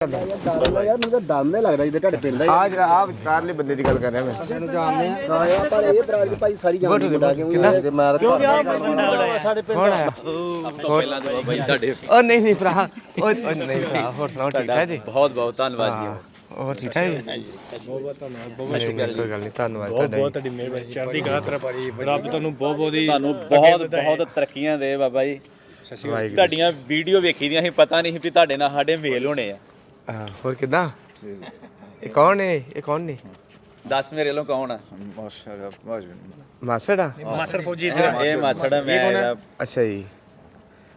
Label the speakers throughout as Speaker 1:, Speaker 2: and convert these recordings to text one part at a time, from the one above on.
Speaker 1: ਡਰ ਯਾਰ ਮੈਨੂੰ ਤਾਂ ਡਰ ਨਹੀਂ ਲੱਗਦਾ ਜਿੱਦੇ ਤੁਹਾਡੇ ਪਿੰਡ ਦਾ
Speaker 2: ਆ ਜਿਹੜਾ ਆ ਵਿਚਕਾਰਲੇ ਬੰਦੇ ਦੀ ਗੱਲ ਕਰ ਰਿਹਾ ਮੈਂ
Speaker 1: ਇਹਨੂੰ ਜਾਣਦੇ ਆ ਹਾਂ ਯਾਰ ਪਰ ਇਹ ਬਰਾਜ ਭਾਈ ਸਾਰੀ ਜਾਣਦੀ ਮੁੰਡਾ ਕਿਉਂ ਤੇ ਮੈਂ ਤਾਂ ਸਾਡੇ ਪਿੰਡ
Speaker 2: ਕੌਣ
Speaker 3: ਪਹਿਲਾਂ ਤਾਂ ਬਾਬਾ ਤੁਹਾਡੇ
Speaker 2: ਉਹ ਨਹੀਂ ਨਹੀਂ ਭਰਾ ਉਹ ਨਹੀਂ ਭਰਾ ਹੋਰ ਸੁਣਾਓ ਠੀਕ ਹੈ ਜੀ
Speaker 3: ਬਹੁਤ ਬਹੁਤ ਧੰਨਵਾਦ
Speaker 2: ਹਾਂ ਉਹ ਠੀਕ ਹੈ ਬਹੁਤ ਬਹੁਤ ਧੰਨਵਾਦ ਬਹੁਤ ਕੋਈ ਗੱਲ ਨਹੀਂ ਧੰਨਵਾਦ ਤੁਹਾਡਾ
Speaker 4: ਬਹੁਤ ਤੁਹਾਡੀ ਮਿਹਰਬਾਨੀ ਚੜ੍ਹਦੀ ਕਲਾ ਤੇਰਾ ਭਾਜੀ ਰੱਬ ਤੁਹਾਨੂੰ ਬਹੁਤ ਬਹੁਤ
Speaker 3: ਤੁਹਾਨੂੰ ਬਹੁਤ ਬਹੁਤ ਤਰੱਕੀਆਂ ਦੇ ਬਾਬਾ ਜੀ
Speaker 2: ਵਾਹਿਗੁਰੂ
Speaker 3: ਤੁਹਾਡੀਆਂ ਵੀਡੀਓ ਵੇਖੀ ਦੀਆਂ ਸੀ, ਪਤਾ ਨਹੀਂ ਸੀ ਵੀ ਤੁਹਾਡੇ ਨਾਲ ਸਾਡੇ ਮੇਲ ਹੋਣੇ ਆ।
Speaker 2: ਹਾਂ, ਹੋਰ ਕਿਦਾਂ? ਇਹ ਕੌਣ ਹੈ? ਇਹ ਕੌਣ ਨੇ?
Speaker 3: ਦੱਸ ਮੇਰੇ ਵੱਲੋਂ ਕੌਣ ਆ?
Speaker 2: ਮਾਸੜ ਆ
Speaker 4: ਮਾਸਟਰ ਫੌਜੀ
Speaker 3: ਇਹ ਮਾਸੜ ਮੈਂ
Speaker 2: ਅੱਛਾ ਜੀ।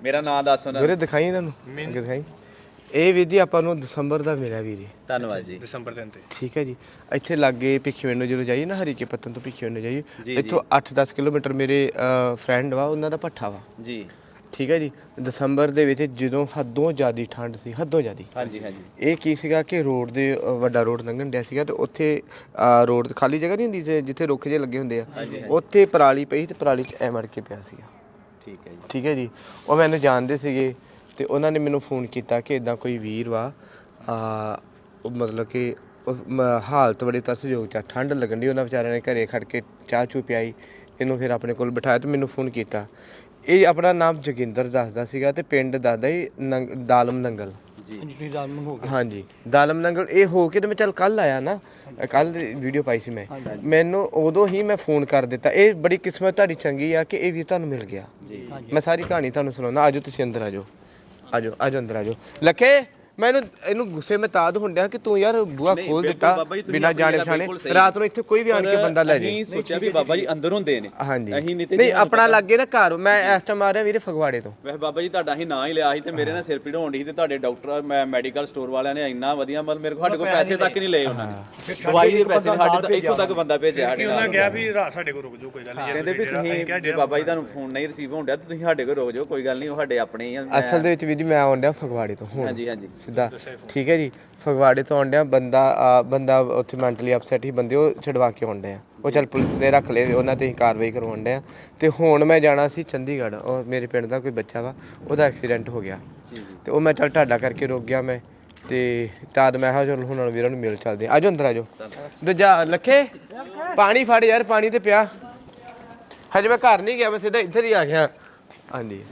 Speaker 3: ਮੇਰਾ ਨਾਮ ਦੱਸ ਉਹਨਾਂ
Speaker 2: ਗੁਰੇ ਦਿਖਾਈ ਇਹਨਾਂ ਨੂੰ ਅੱਗੇ ਦਿਖਾਈ। ਇਹ ਵੀਰ ਜੀ ਆਪਾਂ ਨੂੰ ਦਸੰਬਰ ਦਾ ਮਿਲਿਆ ਵੀਰ ਜੀ।
Speaker 3: ਧੰਨਵਾਦ ਜੀ।
Speaker 4: ਦਸੰਬਰ ਦਿਨ ਤੇ।
Speaker 2: ਠੀਕ ਹੈ ਜੀ। ਇੱਥੇ ਲਾਗੇ ਭਿੱਖੀਵਿੰਡ ਨੂੰ ਜਦੋਂ ਜਾਈਏ ਨਾ ਹਰੀਕੇ ਪੱਤਨ ਤੋਂ ਭਿੱਖੀਵਿੰਡ ਨੂੰ ਜਾਈਏ ਇੱਥੋਂ 8-10 ਕਿਲੋਮੀਟਰ ਮੇਰੇ ਫਰੈਂਡ ਵਾ ਉਹਨਾਂ ਦਾ ਭੱਠਾ ਵਾ।
Speaker 3: ਜੀ।
Speaker 2: ਠੀਕ ਹੈ ਜੀ ਦਸੰਬਰ ਦੇ ਵਿੱਚ ਜਦੋਂ ਹੱਦੋਂ ਜ਼ਿਆਦੀ ਠੰਡ ਸੀ ਹੱਦੋਂ ਜ਼ਿਆਦੀ।
Speaker 3: ਹਾਂਜੀ ਹਾਂਜੀ।
Speaker 2: ਇਹ ਕੀ ਸੀਗਾ ਕਿ ਰੋਡ ਦੇ ਅ, ਵੱਡਾ ਰੋਡ ਲੰਘਣ ਡਿਆ ਸੀਗਾ ਤੇ ਉੱਥੇ ਅ, ਰੋਡ ਤੇ ਖਾਲੀ ਜਗ੍ਹਾ ਨਹੀਂ ਹੁੰਦੀ ਸੀ ਜਿੱਥੇ ਰੁੱਖ ਜੇ ਲੱਗੇ ਹੁੰਦੇ ਆ? ਉੱਥੇ ਪਰਾਲੀ ਪਈ ਤੇ ਪਰਾਲੀ 'ਚ ਐ ਮੜ ਕੇ ਪਿਆ ਸੀਗਾ।
Speaker 3: ਠੀਕ ਹੈ ਜੀ।
Speaker 2: ਠੀਕ ਹੈ ਜੀ। ਉਹ ਮੈਨੂੰ ਜਾਣਦੇ ਸੀਗੇ ਤੇ ਉਹਨਾਂ ਨੇ ਮੈਨੂੰ ਫੋਨ ਕੀਤਾ ਕਿ ਇਦਾਂ ਕੋਈ ਵੀਰ ਵਾ ਆ ਉਹ ਮਤਲਬ ਕਿ ਉਹ ਮ- ਹਾਲਤ ਬੜੀ ਤਰਸਯੋਗ ਚ ਆ, ਠੰਡ ਲੱਗਣ ਦੀ ਉਹਨਾਂ ਵਿਚਾਰਿਆਂ ਨੇ ਘਰੇ ਖੜ ਕੇ ਚਾਹ ਚੂ ਪਿਆਈ। ਇਹਨੂੰ ਫਿਰ ਆਪਣੇ ਕੋਲ ਬਿਠਾਇਆ ਤੇ ਮੈਨੂੰ ਫੋਨ ਕੀਤਾ। ਇਹ ਆਪਣਾ ਨਾਮ ਜੋਗਿੰਦਰ ਦੱਸਦਾ ਸੀਗਾ ਤੇ ਪਿੰਡ ਦੱਸਦਾ ਹੀ ਨੰਗ- ਦਾਲਮ ਨੰਗਲ।
Speaker 3: ਜੀ।
Speaker 2: ਹਾਂਜੀ ਦਾਲਮ ਨੰਗਲ ਇਹ ਹੋ ਕੇ ਤੇ ਮੈਂ ਚੱਲ ਕੱਲ ਆਇਆ ਨਾ। ਕੱਲ ਵੀਡੀਓ ਪਾਈ ਸੀ ਮੈਂ। ਮੈਨੂੰ ਉਦੋਂ ਹੀ ਮੈਂ ਫੋਨ ਕਰ ਦਿੱਤਾ। ਇਹ ਬੜੀ ਕਿਸਮਤ ਤੁਹਾਡੀ ਚੰਗੀ ਆ ਕਿ ਇਹ ਵੀ ਤੁਹਾਨੂੰ ਮਿਲ ਗਿਆ। ਮੈਂ ਸਾਰੀ ਕਹਾਣੀ ਤੁਹਾਨੂੰ ਸੁਣਾਉਣਾ ਆਜੋ ਤੁਸੀਂ ਅੰਦਰ ਆਜੋ ਆਜੋ ਆਜੋ ਅੰਦਰ ਆਜੋ ਲੱਖੇ! ਮੈਨੂੰ ਇਹਨੂੰ ਗੁੱਸੇ ਮੈਂ ਤਾਦ ਹੁੰਦਿਆ ਕਿ ਤੂੰ ਯਾਰ ਬੂਆ ਖੋਲ ਦਿੱਤਾ
Speaker 3: ਬਾਬਾ ਜੀ, ਤੁਸੀਂ
Speaker 2: ਬਿਨਾਂ
Speaker 3: ਆਪਣੀ
Speaker 2: ਜਾਣੇ ਪਛਾਣੇ।
Speaker 3: ਬਿਲਕੁਲ ਸਹੀ।
Speaker 2: ਰਾਤ ਨੂੰ ਇੱਥੇ ਕੋਈ ਵੀ ਆਣ ਕੇ ਬੰਦਾ ਲੈ ਜੇ।
Speaker 3: ਅਸੀਂ ਸੋਚਿਆ ਵੀ ਬਾਬਾ ਜੀ ਅੰਦਰ ਹੁੰਦੇ ਨੇ।
Speaker 2: ਹਾਂਜੀ।
Speaker 3: ਅਸੀਂ ਨਹੀਂ ਤੇ
Speaker 2: ਨਹੀਂ ਆਪਣਾ ਲੱਗੇ ਨਾ ਘਰ ਮੈਂ ਇਸ ਟਾਈਮ ਆ ਰਿਹਾ ਵੀਰੇ ਫਗਵਾੜੇ ਤੋਂ।
Speaker 3: ਵੈਸੇ ਬਾਬਾ ਜੀ ਤੁਹਾਡਾ ਹੀ ਨਾਂ ਹੀ ਲਿਆ ਸੀ ਤੇ ਮੇਰੇ ਨਾਲ ਸਿਰ ਪੀੜ ਹੋਣ ਦੀ ਸੀ ਤੇ ਤੁਹਾਡੇ ਡਾਕਟਰ ਮੈਂ ਮੈਡੀਕਲ ਸਟੋਰ ਵਾਲਿਆਂ ਨੇ ਇੰਨਾ ਵਧੀਆ ਮਤਲਬ ਮੇਰੇ ਕੋਲ ਸਾਡੇ ਕੋਲ ਪੈਸੇ ਤੱਕ ਨਹੀਂ ਲਏ ਉਹਨਾਂ ਨੇ। ਦਵਾਈ ਦੇ ਪੈਸੇ ਸਾਡੇ ਤੱਕ ਇੱਥੋਂ ਤੱਕ ਬੰਦਾ ਭੇਜਿਆ ਸਾਡੇ
Speaker 4: ਉਹਨਾਂ
Speaker 3: ਨਾਲ।
Speaker 4: ਕਿਹਾ ਵੀ ਰਾਤ ਸਾਡੇ ਕੋਲ ਰੁਕ ਜਾਓ ਕੋਈ ਗੱਲ ਨਹੀਂ।
Speaker 3: ਕਹਿੰਦੇ ਵੀ ਤੁਸੀਂ ਜੇ ਬਾਬਾ ਜੀ ਤੁਹਾਨੂੰ ਫੋਨ ਨਹੀਂ ਰਿਸੀਵ ਹੋਣ ਡਿਆ ਤੇ ਤੁਸੀਂ ਸਾਡੇ ਕੋਲ ਰੁਕ ਜਾਓ ਕੋਈ ਗੱਲ ਨਹੀਂ ਉਹ ਸਾਡੇ ਆਪਣੇ ਹੀ ਆ ਮੈਂ-
Speaker 2: ਅਸਲ ਦੇ ਵਿੱਚ ਵੀ ਜੀ ਮੈਂ ਆਉਣ ਡਿਆ ਫਗਵਾੜੇ ਤੋਂ ਹੁਣ।
Speaker 3: ਹਾਂਜੀ ਹਾਂਜੀ।
Speaker 2: ਸਿੱਧਾ। ਠੀਕ ਹੈ ਜੀ। ਫਗਵਾੜੇ ਤੋਂ ਆਉਂਦਿਆਂ ਬੰਦਾ ਆ, ਬੰਦਾ ਉੱਥੇ ਮੈਂਟਲੀ ਅਪਸੈਟ ਹੀ ਬੰਦੇ ਉਹ ਛਡਵਾ ਕੇ ਆਉਂਦੇ ਆ। ਉਹ ਚੱਲ ਪੁਲਿਸ ਨੇ ਰੱਖ ਲਏ ਉਹਨਾਂ ਤੇ ਹੀ ਕਾਰਵਾਈ ਕਰਵਾਉਣ ਡਿਆ ਤੇ ਹੁਣ ਮੈਂ ਜਾਣਾ ਸੀ ਚੰਡੀਗੜ੍ਹ ਉਹ ਮੇਰੇ ਪਿੰਡ ਦਾ ਕੋਈ ਬੱਚਾ ਵਾ ਉਹਦਾ ਐਕਸੀਡੈਂਟ ਹੋ ਗਿਆ। ਤੇ ਉਹ ਮੈਂ ਚੱਲ ਢਾਡਾ ਕਰਕੇ ਰੁਕ ਗਿਆ ਮੈਂ। ਤੇ ਤਦ ਮੈਂ ਕਿਹਾ ਚਲ ਹੁਣ ਵੀਰਾਂ ਨੂੰ ਮਿਲ ਚੱਲਦੇ ਆ। ਆਜੋ ਅੰਦਰ ਆਜੋ। ਦੂਜਾ ਲੱਖੇ ਪਾਣੀ ਫੜ ਯਾਰ ਪਾਣੀ ਤੇ ਪਿਆ। ਹਜੇ ਮੈਂ ਘਰ ਨਹੀਂ ਗਿਆ ਮੈਂ ਸਿੱਧਾ ਇੱਧਰ ਹੀ ਆ ਗਿਆ। ਹਾਂਜੀ।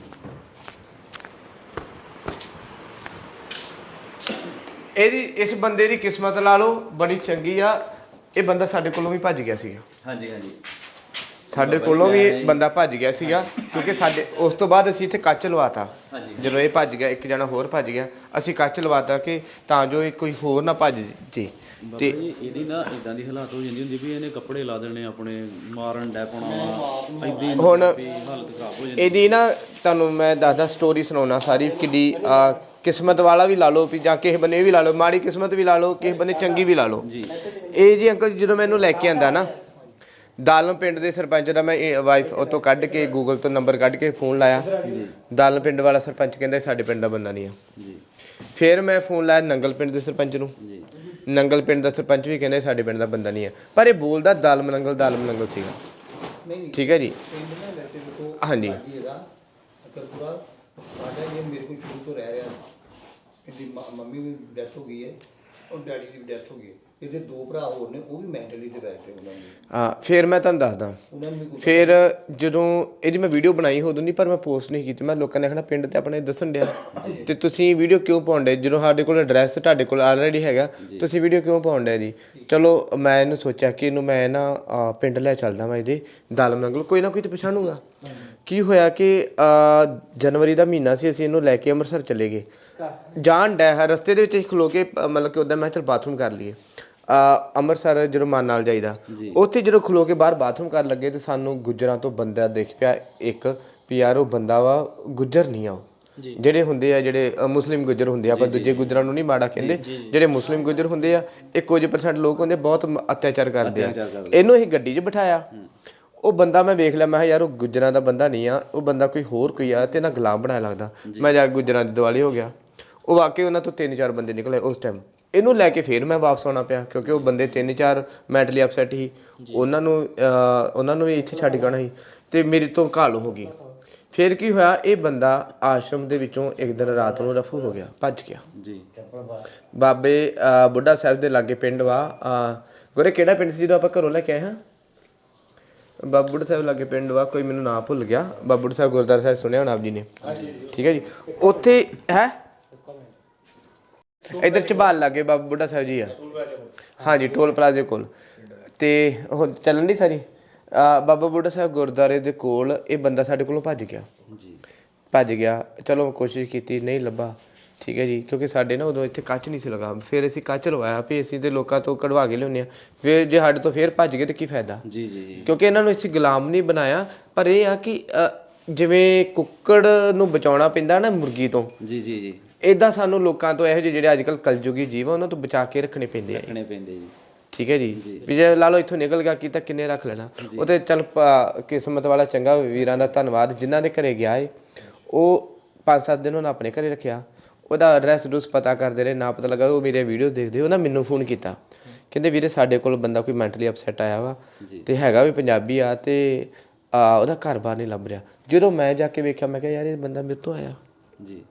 Speaker 2: ਇਹਦੀ ਇਸ ਬੰਦੇ ਦੀ ਕਿਸਮਤ ਲਾ ਲਓ ਬੜੀ ਚੰਗੀ ਆ। ਇਹ ਬੰਦਾ ਸਾਡੇ ਕੋਲੋਂ ਵੀ ਭੱਜ ਗਿਆ ਸੀਗਾ।
Speaker 3: ਹਾਂਜੀ ਹਾਂਜੀ।
Speaker 2: ਸਾਡੇ ਕੋਲੋਂ ਵੀ ਬੰਦਾ ਭੱਜ ਗਿਆ ਸੀਗਾ ਕਿਉਂਕਿ ਸਾਡੇ ਉਸ ਤੋਂ ਬਾਅਦ ਅਸੀਂ ਇੱਥੇ ਕੱਚ ਲਵਾਤਾ।
Speaker 3: ਹਾਂਜੀ।
Speaker 2: ਜਦੋਂ ਇਹ ਭੱਜ ਗਿਆ ਇੱਕ ਜਣਾ ਹੋਰ ਭੱਜ ਗਿਆ ਅਸੀਂ ਕੱਚ ਲਵਾਤਾ ਕਿ ਤਾਂ ਜੋ ਇਹ ਕੋਈ ਹੋਰ ਨਾ ਭੱਜ ਜੇ। ਤੇ
Speaker 5: ਇਹ- ਇਹਦੀ ਨਾ ਇਦਾਂ ਦੀ ਹਾਲਾਤ ਹੋ ਜਾਂਦੀ ਹੁੰਦੀ ਵੀ ਇਹਨੇ ਕੱਪੜੇ ਲਾ ਦੇਣੇ ਆਪਣੇ ਮਾਰਨ ਡੈ ਪਾਉਣਾ ਵਾ ਐਡੀ
Speaker 2: ਹੁਣ
Speaker 5: ਵੀ ਹਾਲਤ ਖਰਾਬ ਹੋ ਜਾਂਦੀ।
Speaker 2: ਇਹਦੀ ਨਾ ਤੁਹਾਨੂੰ ਮੈਂ ਦੱਸਦਾ ਸਟੋਰੀ ਸੁਣਾਉਣਾ ਸਾਰੀ ਕਿੱਡੀ ਆ, ਕਿਸਮਤ ਵਾਲਾ ਵੀ ਲਾ ਲਓ ਵੀ ਜਾਂ ਕਿਸੇ ਬੰਨੇ ਵੀ ਲਾ ਲਓ ਮਾੜੀ ਕਿਸਮਤ ਵੀ ਲਾ ਲਓ ਕਿਸੇ ਬੰਨੇ ਚੰਗੀ ਵੀ ਲਾ ਲਓ। ਇਹ ਜੀ ਅੰਕਲ ਜੀ ਜਦੋਂ ਮੈਨੂੰ ਲੈ ਕੇ ਆਂਦਾ ਨਾ ਦਾਲਮ ਪਿੰਡ ਦੇ ਸਰਪੰਚ ਦਾ ਮੈਂ ਵਾਈਫ ਉਤੋਂ ਕੱਢ ਕੇ ਗੂਗਲ ਤੋਂ ਨੰਬਰ ਕੱਢ ਕੇ ਫੋਨ ਲਾਇਆ। ਦਾਲਮ ਪਿੰਡ ਵਾਲਾ ਸਰਪੰਚ ਕਹਿੰਦਾ ਸਾਡੇ ਪਿੰਡ ਦਾ ਬੰਦਾ ਨਹੀਂ ਆ।
Speaker 5: ਜੀ।
Speaker 2: ਫਿਰ ਮੈਂ ਫੋਨ ਲਾਇਆ ਨੰਗਲ ਪਿੰਡ ਦੇ ਸਰਪੰਚ ਨੂੰ। ਨੰਗਲ ਪਿੰਡ ਦਾ ਸਰਪੰਚ ਵੀ ਕਹਿੰਦਾ ਸਾਡੇ ਪਿੰਡ ਦਾ ਬੰਦਾ ਨਹੀਂ ਆ। ਪਰ ਇਹ ਬੋਲਦਾ ਦਾਲਮ ਨੰਗਲ ਦਾਲਮ ਨੰਗਲ ਸੀਗਾ। ਠੀਕ ਹੈ ਜੀ? ਹਾਂਜੀ।
Speaker 1: ਹੈਗਾ ਅਕਰਪੁਰਾ ਸਾਡਾ ਇਹ ਮੇਰੇ ਕੋਲ ਸ਼ੁਰੂ ਤੋਂ ਰਹਿ ਰਿਹਾ ਇਹਦੀ ਮੰਮੀ ਦੀ ਡੈਥ ਹੋ ਗਈ ਹੈ, ਔਰ ਡੈਡੀ ਦੀ ਵੀ ਡੈਥ ਹੋ ਗਈ ਹੈ। ਇਹਦੇ ਦੋ ਭਰਾ ਹੋਰ ਨੇ ਉਹ ਵੀ ਮੈਂਟਲੀ ਡਿਵੈਲਪ ਹੈ ਉਹਨਾਂ ਦੇ।
Speaker 2: ਹਾਂ ਫਿਰ ਮੈਂ ਤੁਹਾਨੂੰ ਦੱਸਦਾ।
Speaker 1: ਉਹਨਾਂ ਨੂੰ ਵੀ ਕੋਈ
Speaker 2: ਫਿਰ ਜਦੋਂ ਇਹਦੀ ਮੈਂ ਵੀਡੀਓ ਬਣਾਈ ਉਦੋਂ ਨਹੀਂ ਪਰ ਮੈਂ ਪੋਸਟ ਨਹੀਂ ਕੀਤੀ। ਮੈਂ ਲੋਕਾਂ ਨੇ ਆਖਣਾ ਪਿੰਡ ਤੇ ਆਪਣੇ ਦੱਸਣ ਡਿਆ। ਤੇ ਤੁਸੀਂ ਵੀਡੀਓ ਕਿਉਂ ਪਾਉਂਦੇ ਜਦੋਂ ਸਾਡੇ ਕੋਲ ਐਡਰੈਸ ਤੁਹਾਡੇ ਕੋਲ ਆਲਰੇਡੀ ਹੈਗਾ ਤੁਸੀਂ ਵੀਡੀਓ ਕਿਉਂ ਪਾਉਂਦੇ ਜੀ? ਚਲੋ ਮੈਂ ਇਹਨੂੰ ਸੋਚਿਆ ਕਿ ਇਹਨੂੰ ਮੈਂ ਨਾ ਅਹ, ਪਿੰਡ ਲੈ ਚੱਲਦਾ ਮੈਂ ਇਹਦੇ ਦਾਲਮ ਨੰਗਲ। ਕੋਈ ਨਾ ਕੋਈ ਤੇ ਪਛਾਣੂਗਾ। ਕੀ ਹੋਇਆ ਕਿ ਅਹ, ਜਨਵਰੀ ਦਾ ਮਹੀਨਾ ਸੀ ਅਸੀਂ ਇਹਨੂੰ ਲੈ ਕੇ ਅੰਮ੍ਰਿਤਸਰ ਚਲੇ ਗਏ। ਜਾਣ ਡੈ ਰਸਤੇ ਦੇ ਵਿੱਚ ਅਸੀਂ ਖਲੋ ਕੇ ਅਹ, ਮਤਲਬ ਕਿ ਉਦੋਂ ਮੈਂ ਕਿਹਾ ਚਲ ਬਾਥਰੂਮ ਕਰ ਲਈਏ। ਅ ਅੰਮ੍ਰਿਤਸਰ ਜਦੋਂ ਮਾਨ ਨਾਲ ਜਾਈਦਾ ਉੱਥੇ ਜਦੋਂ ਖਲੋ ਕੇ ਬਾਹਰ ਬਾਥਰੂਮ ਕਰਨ ਲੱਗੇ ਤੇ ਸਾਨੂੰ ਗੁੱਜਰਾਂ ਤੋਂ ਬੰਦਾ ਦਿਖ ਪਿਆ ਇੱਕ ਵੀ ਯਾਰ ਉਹ ਬੰਦਾ ਵਾ ਗੁੱਜਰ ਨਹੀਂ ਆ ਉਹ। ਜਿਹੜੇ ਹੁੰਦੇ ਆ ਜਿਹੜੇ ਅ, ਮੁਸਲਿਮ ਗੁੱਜਰ ਹੁੰਦੇ ਆ ਆਪਾਂ ਦੂਜੇ ਗੁੱਜਰਾਂ ਨੂੰ ਨਹੀਂ ਮਾੜਾ ਕਹਿੰਦੇ। ਜਿਹੜੇ ਮੁਸਲਿਮ ਗੁੱਜਰ ਹੁੰਦੇ ਆ ਇਹ ਕੁਝ ਪਰਸੈਂਟ ਲੋਕ ਹੁੰਦੇ ਬਹੁਤ ਮ- ਅਤਿਆਚਾਰ ਕਰਦੇ ਆ। ਇਹਨੂੰ ਅਸੀਂ ਗੱਡੀ 'ਚ ਬਿਠਾਇਆ। ਉਹ ਬੰਦਾ ਮੈਂ ਵੇਖ ਲਿਆ ਮੈਂ ਕਿਹਾ ਯਾਰ ਉਹ ਗੁੱਜਰਾਂ ਦਾ ਬੰਦਾ ਨਹੀਂ ਆ ਉਹ ਬੰਦਾ ਕੋਈ ਹੋਰ ਕੋਈ ਆ ਤੇ ਨਾ ਗੁਲਾਮ ਬਣਾਇਆ ਲੱਗਦਾ। ਮੈਂ ਜਾ ਕੇ ਗੁੱਜਰਾਂ ਦੇ ਦੁਆਲੇ ਹੋ ਗਿਆ। ਉਹ ਵਾਕਈ ਉਹਨਾਂ ਤੋਂ ਤਿੰਨ ਚਾਰ ਬੰਦੇ ਨਿਕਲੇ ਉਸ ਟਾਈਮ ਇਹਨੂੰ ਲੈ ਕੇ ਫੇਰ ਮੈਂ ਵਾਪਸ ਆਉਣਾ ਪਿਆ ਕਿਉਂਕਿ ਉਹ ਬੰਦੇ ਤਿੰਨ ਚਾਰ ਮੈਂਟਲੀ ਅਪਸੈਟ ਸੀ। ਉਹਨਾਂ ਨੂੰ ਅਹ, ਉਹਨਾਂ ਨੂੰ ਵੀ ਇੱਥੇ ਛੱਡ ਗਣਾ ਸੀ ਤੇ ਮੇਰੀ ਤੋਂ ਘਾਲ ਹੋ ਗਈ। ਫਿਰ ਕੀ ਹੋਇਆ ਇਹ ਬੰਦਾ ਆਸ਼ਰਮ ਦੇ ਵਿੱਚੋਂ ਇੱਕ ਦਿਨ ਰਾਤ ਨੂੰ ਰਫੂ ਹੋ ਗਿਆ ਭੱਜ ਗਿਆ।
Speaker 5: ਜੀ।
Speaker 2: ਬਾਬੇ ਅਹ, ਬੁੱਢਾ ਸਾਹਿਬ ਦੇ ਲਾਗੇ ਪਿੰਡ ਵਾ ਅਹ, ਗੁਰੇ ਕਿਹੜਾ ਪਿੰਡ ਸੀ ਜਦੋਂ ਆਪਾਂ ਘਰੋਂ ਲੈ ਕੇ ਆਏ ਹਾਂ? ਬਾਬਾ ਬੁੱਢਾ ਸਾਹਿਬ ਲਾਗੇ ਪਿੰਡ ਵਾ ਕੋਈ ਮੈਨੂੰ ਨਾਂ ਭੁੱਲ ਗਿਆ। ਬਾਬਾ ਬੁੱਢਾ ਸਾਹਿਬ ਗੁਰਦੁਆਰਾ ਸਾਹਿਬ ਸੁਣਿਆ ਹੋਣਾ ਆਪ ਜੀ ਨੇ। ਠੀਕ ਹੈ ਜੀ। ਉੱਥੇ ਹੈ? ਇਧਰ ਝਬਾਲ ਲਾਗੇ ਬਾਬਾ ਬੁੱਢਾ ਸਾਹਿਬ ਜੀ ਆ। ਹਾਂਜੀ ਟੋਲ ਪਲਾਜ਼ੇ ਕੋਲ। ਤੇ ਉਹ ਚੱਲਣ ਦੀ ਸਾਰੀ? ਅਹ, ਬਾਬਾ ਬੁੱਢਾ ਸਾਹਿਬ ਗੁਰਦੁਆਰੇ ਦੇ ਕੋਲ ਇਹ ਬੰਦਾ ਸਾਡੇ ਕੋਲੋਂ ਭੱਜ ਗਿਆ।
Speaker 5: ਜੀ।
Speaker 2: ਭੱਜ ਗਿਆ। ਚਲੋ ਕੋਸ਼ਿਸ਼ ਕੀਤੀ ਨਹੀਂ ਲੱਭਾ। ਠੀਕ ਹੈ ਜੀ ਕਿਉਂਕਿ ਸਾਡੇ ਨਾ ਉਦੋਂ ਇੱਥੇ ਕੱਚ ਨਹੀਂ ਸੀ ਲਗਾ। ਫਿਰ ਅਸੀਂ ਕੱਚ ਲਵਾਇਆ ਵੀ ਅਸੀਂ ਤੇ ਲੋਕਾਂ ਤੋਂ ਕਢਵਾ ਕੇ ਲਿਆਉਂਦੇ ਆ ਫਿਰ ਜੇ ਸਾਡੇ ਤੋਂ ਫਿਰ ਭੱਜ ਗਏ ਤੇ ਕੀ ਫਾਇਦਾ?
Speaker 5: ਜੀ ਜੀ ਜੀ।
Speaker 2: ਕਿਉਂਕਿ ਇਹਨਾਂ ਨੂੰ ਅਸੀਂ ਗੁਲਾਮ ਨਹੀਂ ਬਣਾਇਆ ਪਰ ਇਹ ਆ ਕਿ ਅ, ਜਿਵੇਂ ਕੁੱਕੜ ਨੂੰ ਬਚਾਉਣਾ ਪੈਂਦਾ ਨਾ ਮੁਰਗੀ ਤੋਂ।
Speaker 5: ਜੀ ਜੀ ਜੀ।
Speaker 2: ਇਦਾਂ ਸਾਨੂੰ ਲੋਕਾਂ ਤੋਂ ਇਹੋ ਜਿਹੇ ਜਿਹੜੇ ਅੱਜ ਕੱਲ ਕਲਯੁਗੀ ਜੀਵ ਆ ਉਹਨਾਂ ਤੋਂ ਬਚਾ ਕੇ ਰੱਖਣੇ ਪੈਂਦੇ ਆ
Speaker 5: ਰੱਖਣੇ ਪੈਂਦੇ ਜੀ।
Speaker 2: ਠੀਕ ਹੈ ਜੀ? ਵੀ ਜੇ ਲਾ ਲਓ ਇੱਥੋਂ ਨਿਕਲ ਗਿਆ ਕੀ ਤਾਂ ਕਿੰਨੇ ਰੱਖ ਲੈਣਾ। ਉਹ ਤੇ ਚੱਲ ਕਿਸਮਤ ਵਾਲਾ ਚੰਗਾ ਵੀਰਾਂ ਦਾ ਧੰਨਵਾਦ ਜਿਨ੍ਹਾਂ ਦੇ ਘਰੇ ਗਿਆ ਏ। ਉਹ ਪੰਜ ਸੱਤ ਦਿਨ ਉਹਨਾਂ ਆਪਣੇ ਘਰੇ ਰੱਖਿਆ। ਉਹਦਾ ਐਡਰੈਸ ਡੂਸ ਪਤਾ ਕਰਦੇ ਰਹੇ ਨਾ ਪਤਾ ਲੱਗਾ ਉਹ ਮੇਰੇ ਵੀਡੀਓ ਦੇਖਦੇ ਉਹਨਾਂ ਮੈਨੂੰ ਫੋਨ ਕੀਤਾ। ਕਹਿੰਦੇ ਵੀਰੇ ਸਾਡੇ ਕੋਲ ਬੰਦਾ ਕੋਈ ਮੈਂਟਲੀ ਅਪਸੈਟ ਆਇਆ ਵਾ ਤੇ ਹੈਗਾ ਵੀ ਪੰਜਾਬੀ ਆ ਤੇ ਉਹਦਾ ਘਰ ਬਾਰ ਨਹੀਂ ਲੱਭ ਰਿਹਾ। ਜਦੋਂ ਮੈਂ ਜਾ ਕੇ ਵੇਖਿਆ ਮੈਂ ਕਿਹਾ ਯਾਰ ਇਹ ਬੰਦਾ ਮੇਰੇ ਤੋਂ ਆਇਆ।
Speaker 5: ਜੀ।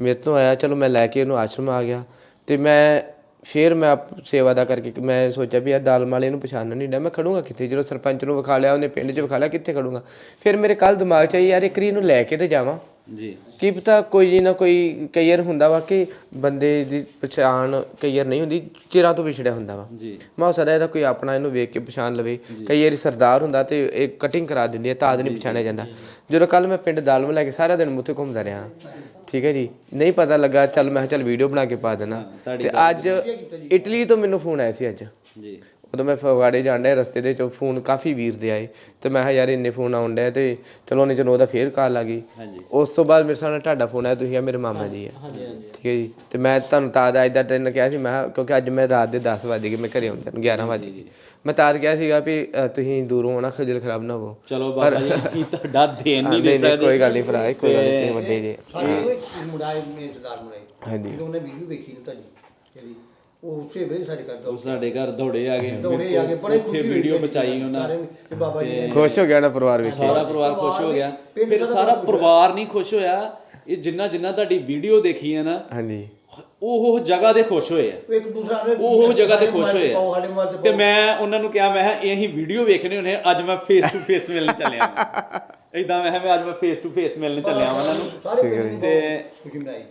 Speaker 2: ਮੇਰੇ ਤੋਂ ਆਇਆ ਚਲੋ ਮੈਂ ਲੈ ਕੇ ਉਹਨੂੰ ਆਸ਼ਰਮ ਆ ਗਿਆ ਤੇ ਮੈਂ ਫਿਰ ਮੈਂ ਸੇਵਾ ਦਾ ਕਰਕੇ ਮੈਂ ਸੋਚਿਆ ਵੀ ਯਾਰ ਦਾਲ ਮਾਲੇ ਨੂੰ ਪਛਾਣਨ ਨਹੀਂ ਡਾ ਮੈਂ ਖੜੂੰਗਾ ਕਿੱਥੇ? ਜਦੋਂ ਸਰਪੰਚ ਨੂੰ ਵਿਖਾ ਲਿਆ ਉਹਨੇ ਪਿੰਡ 'ਚ ਵਿਖਾ ਲਿਆ ਕਿੱਥੇ ਖੜੂੰਗਾ? ਫਿਰ ਮੇਰੇ ਕੱਲ ਦਿਮਾਗ 'ਚ ਆਈ ਯਾਰ ਇੱਕ ਰੀ ਇਹਨੂੰ ਲੈ ਕੇ ਤੇ ਜਾਵਾਂ।
Speaker 5: ਜੀ।
Speaker 2: ਕੀ ਪਤਾ ਕੋਈ ਨਾ ਕੋਈ ਕਈ ਵਾਰ ਹੁੰਦਾ ਵਾ ਕਿ ਬੰਦੇ ਦੀ ਪਛਾਣ ਕਈ ਵਾਰ ਨਹੀਂ ਹੁੰਦੀ ਚਿਰਾਂ ਤੋਂ ਵਿਛੜਿਆ ਹੁੰਦਾ ਵਾ।
Speaker 5: ਜੀ।
Speaker 2: ਮੈਂ ਸਕਦਾ ਇਹਦਾ ਕੋਈ ਆਪਣਾ ਇਹਨੂੰ ਵੇਖ ਕੇ ਪਛਾਣ ਲਵੇ। ਕਈ ਵਾਰੀ ਸਰਦਾਰ ਹੁੰਦਾ ਤੇ ਇਹ ਕਟਿੰਗ ਕਰਾ ਦਿੰਦੀ ਹੈ ਤਾਂ ਨਹੀਂ ਪਛਾਣਿਆ ਜਾਂਦਾ। ਜਦੋਂ ਕੱਲ ਮੈਂ ਪਿੰਡ ਦਾਲਮ ਲੈ ਕੇ ਸਾਰਾ ਦਿਨ ਮੁੱਥੇ ਘੁੰਮਦਾ ਰਿਹਾ। ਠੀਕ ਹੈ ਜੀ। ਨਹੀਂ ਪਤਾ ਲੱਗਾ ਚੱਲ ਮੈਂ ਕਿਹਾ ਚੱਲ ਵੀਡੀਓ ਬਣਾ ਕੇ ਪਾ ਦੇਣਾ। ਤੇ ਅੱਜ ਇਟਲੀ ਤੋਂ ਮੈਨੂੰ ਫੋਨ ਆਇਆ ਸੀ ਅੱਜ।
Speaker 5: ਜੀ।
Speaker 2: ਉਦੋਂ ਮੈਂ ਫਗਵਾੜੇ ਜਾਣ ਡਿਆ ਰਸਤੇ ਦੇ ਚੋਂ ਫੋਨ ਕਾਫੀ ਵੀਰ ਦੇ ਆਏ ਤੇ ਮੈਂ ਕਿਹਾ ਯਾਰ ਇੰਨੇ ਫੋਨ ਆਉਣ ਡਿਆ ਤੇ ਚਲੋ ਨਹੀਂ ਚਲੋ ਉਹਦਾ ਫੇਰ ਕਾਲ ਆ ਗਈ।
Speaker 5: ਹਾਂਜੀ।
Speaker 2: ਉਸ ਤੋਂ ਬਾਅਦ ਮੇਰੇ ਸਾਹਮਣੇ ਤੁਹਾਡਾ ਫੋਨ ਆਇਆ ਤੁਸੀਂ ਆ ਮੇਰੇ ਮਾਮਾ ਜੀ ਆ। ਠੀਕ ਹੈ ਜੀ। ਤੇ ਮੈਂ ਤੁਹਾਨੂੰ ਤਾਂ ਦਾ ਇਦਾਂ ਟ੍ਰੇਨ ਕਿਹਾ ਸੀ ਮੈਂ ਕਿਹਾ ਕਿਉਂਕਿ ਅੱਜ ਮੈਂ ਰਾਤ ਦੇ 10 ਵਜੇ ਗਏ ਮੈਂ ਘਰੇ ਆਉਂਦਾ ਨੂੰ 11 ਵਜੇ ਮੈਂ ਤਾਂ ਕਿਹਾ ਸੀਗਾ ਵੀ ਅ, ਤੁਸੀਂ ਦੂਰੋਂ ਆਉਣਾ ਖਜਲ ਖਰਾਬ ਨਾ ਹੋਵੋ।
Speaker 5: ਚਲੋ ਬਾਬਾ ਜੀ ਕੀ ਤੁਹਾਡਾ ਦੇਣ
Speaker 2: ਹਾਂ,
Speaker 5: ਨਹੀਂ ਦੇ
Speaker 2: ਨਹੀਂ ਕੋਈ ਗੱਲ ਨਹੀਂ ਭਰਾ ਕੋਈ ਗੱਲ ਨਹੀਂ ਤੁਸੀਂ ਵੱਡੇ ਜੀ।
Speaker 1: ਸਾਡੇ ਕੋਲ ਇੱਕ ਮੁੰਡਾ ਹੈ ਮੇਰੇ ਸਰਦਾਰ ਮੁੰਡਾ ਹੈ।
Speaker 2: ਹਾਂਜੀ।
Speaker 1: ਉਹਨੇ ਵੀਡੀਓ ਵੇਖੀ ਨਾ ਤੁਹਾਡੀ ਜਿਹੜੀ ਉਹ ਉਸੇ ਵੇਲੇ ਸਾਡੇ ਘਰ ਦਾ
Speaker 5: ਉਹ ਸਾਡੇ ਘਰ ਦੌੜੇ ਆ ਗਏ।
Speaker 1: ਦੌੜੇ ਆ ਕੇ ਬੜੇ ਖੁਸ਼ੀ
Speaker 5: ਵੀਡੀਓ ਬਚਾਈ ਉਹਨਾਂ
Speaker 1: ਸਾਰੇ ਨੇ ਕਿ ਬਾਬਾ ਜੀ ਨੇ
Speaker 2: ਖੁਸ਼ ਹੋ ਗਿਆ ਨਾ ਪਰਿਵਾਰ ਵੇਖ ਕੇ
Speaker 5: ਸਾਰਾ ਪਰਿਵਾਰ ਖੁਸ਼ ਹੋ ਗਿਆ।
Speaker 1: ਪਿੰਡ
Speaker 5: ਫਿਰ
Speaker 1: ਸਾਰਾ
Speaker 5: ਸਾਰਾ ਪਰਿਵਾਰ ਨਹੀਂ ਖੁਸ਼ ਹੋਇਆ। ਇਹ ਜਿੰਨਾ ਜਿੰਨਾ ਤੁਹਾਡੀ ਵੀਡੀਓ ਦੇਖੀ ਹੈ ਨਾ
Speaker 2: ਹਾਂਜੀ।
Speaker 5: ਉਹ ਉਹ ਜਗ੍ਹਾ ਦੇ ਖੁਸ਼ ਹੋਏ ਆ।
Speaker 1: ਇੱਕ ਦੂਸਰਾ ਨੇ
Speaker 5: ਉਹ ਉਹ ਜਗ੍ਹਾ ਤੇ ਖੁਸ਼ ਹੋਏ
Speaker 1: ਪਾਓ,
Speaker 5: ਆ
Speaker 1: ਸਾਡੇ
Speaker 5: ਤੇ ਮੈਂ ਉਹਨਾਂ ਨੂੰ ਕਿਹਾ ਮੈਂ ਕਿਹਾ ਇਹ ਅਸੀਂ ਵੀਡੀਓ ਵੇਖਣੇ ਆ, ਅੱਜ ਮੈਂ ਫੇਸ ਟੂ ਫੇਸ ਮਿਲਣ ਚੱਲਿਆ ਇਦਾਂ ਮੈਂ ਕਿਹਾ ਮੈਂ ਅੱਜ ਮੈਂ ਫੇਸ ਟੂ ਫੇਸ ਮਿਲਣ ਚੱਲਿਆ ਉਹਨਾਂ ਨੂੰ।
Speaker 1: ਸਾਰੇ ਪਿੰਡ ਦੀ
Speaker 5: ਤੇ
Speaker 1: ਖੁਸ਼ੀ ਮਨਾਈ।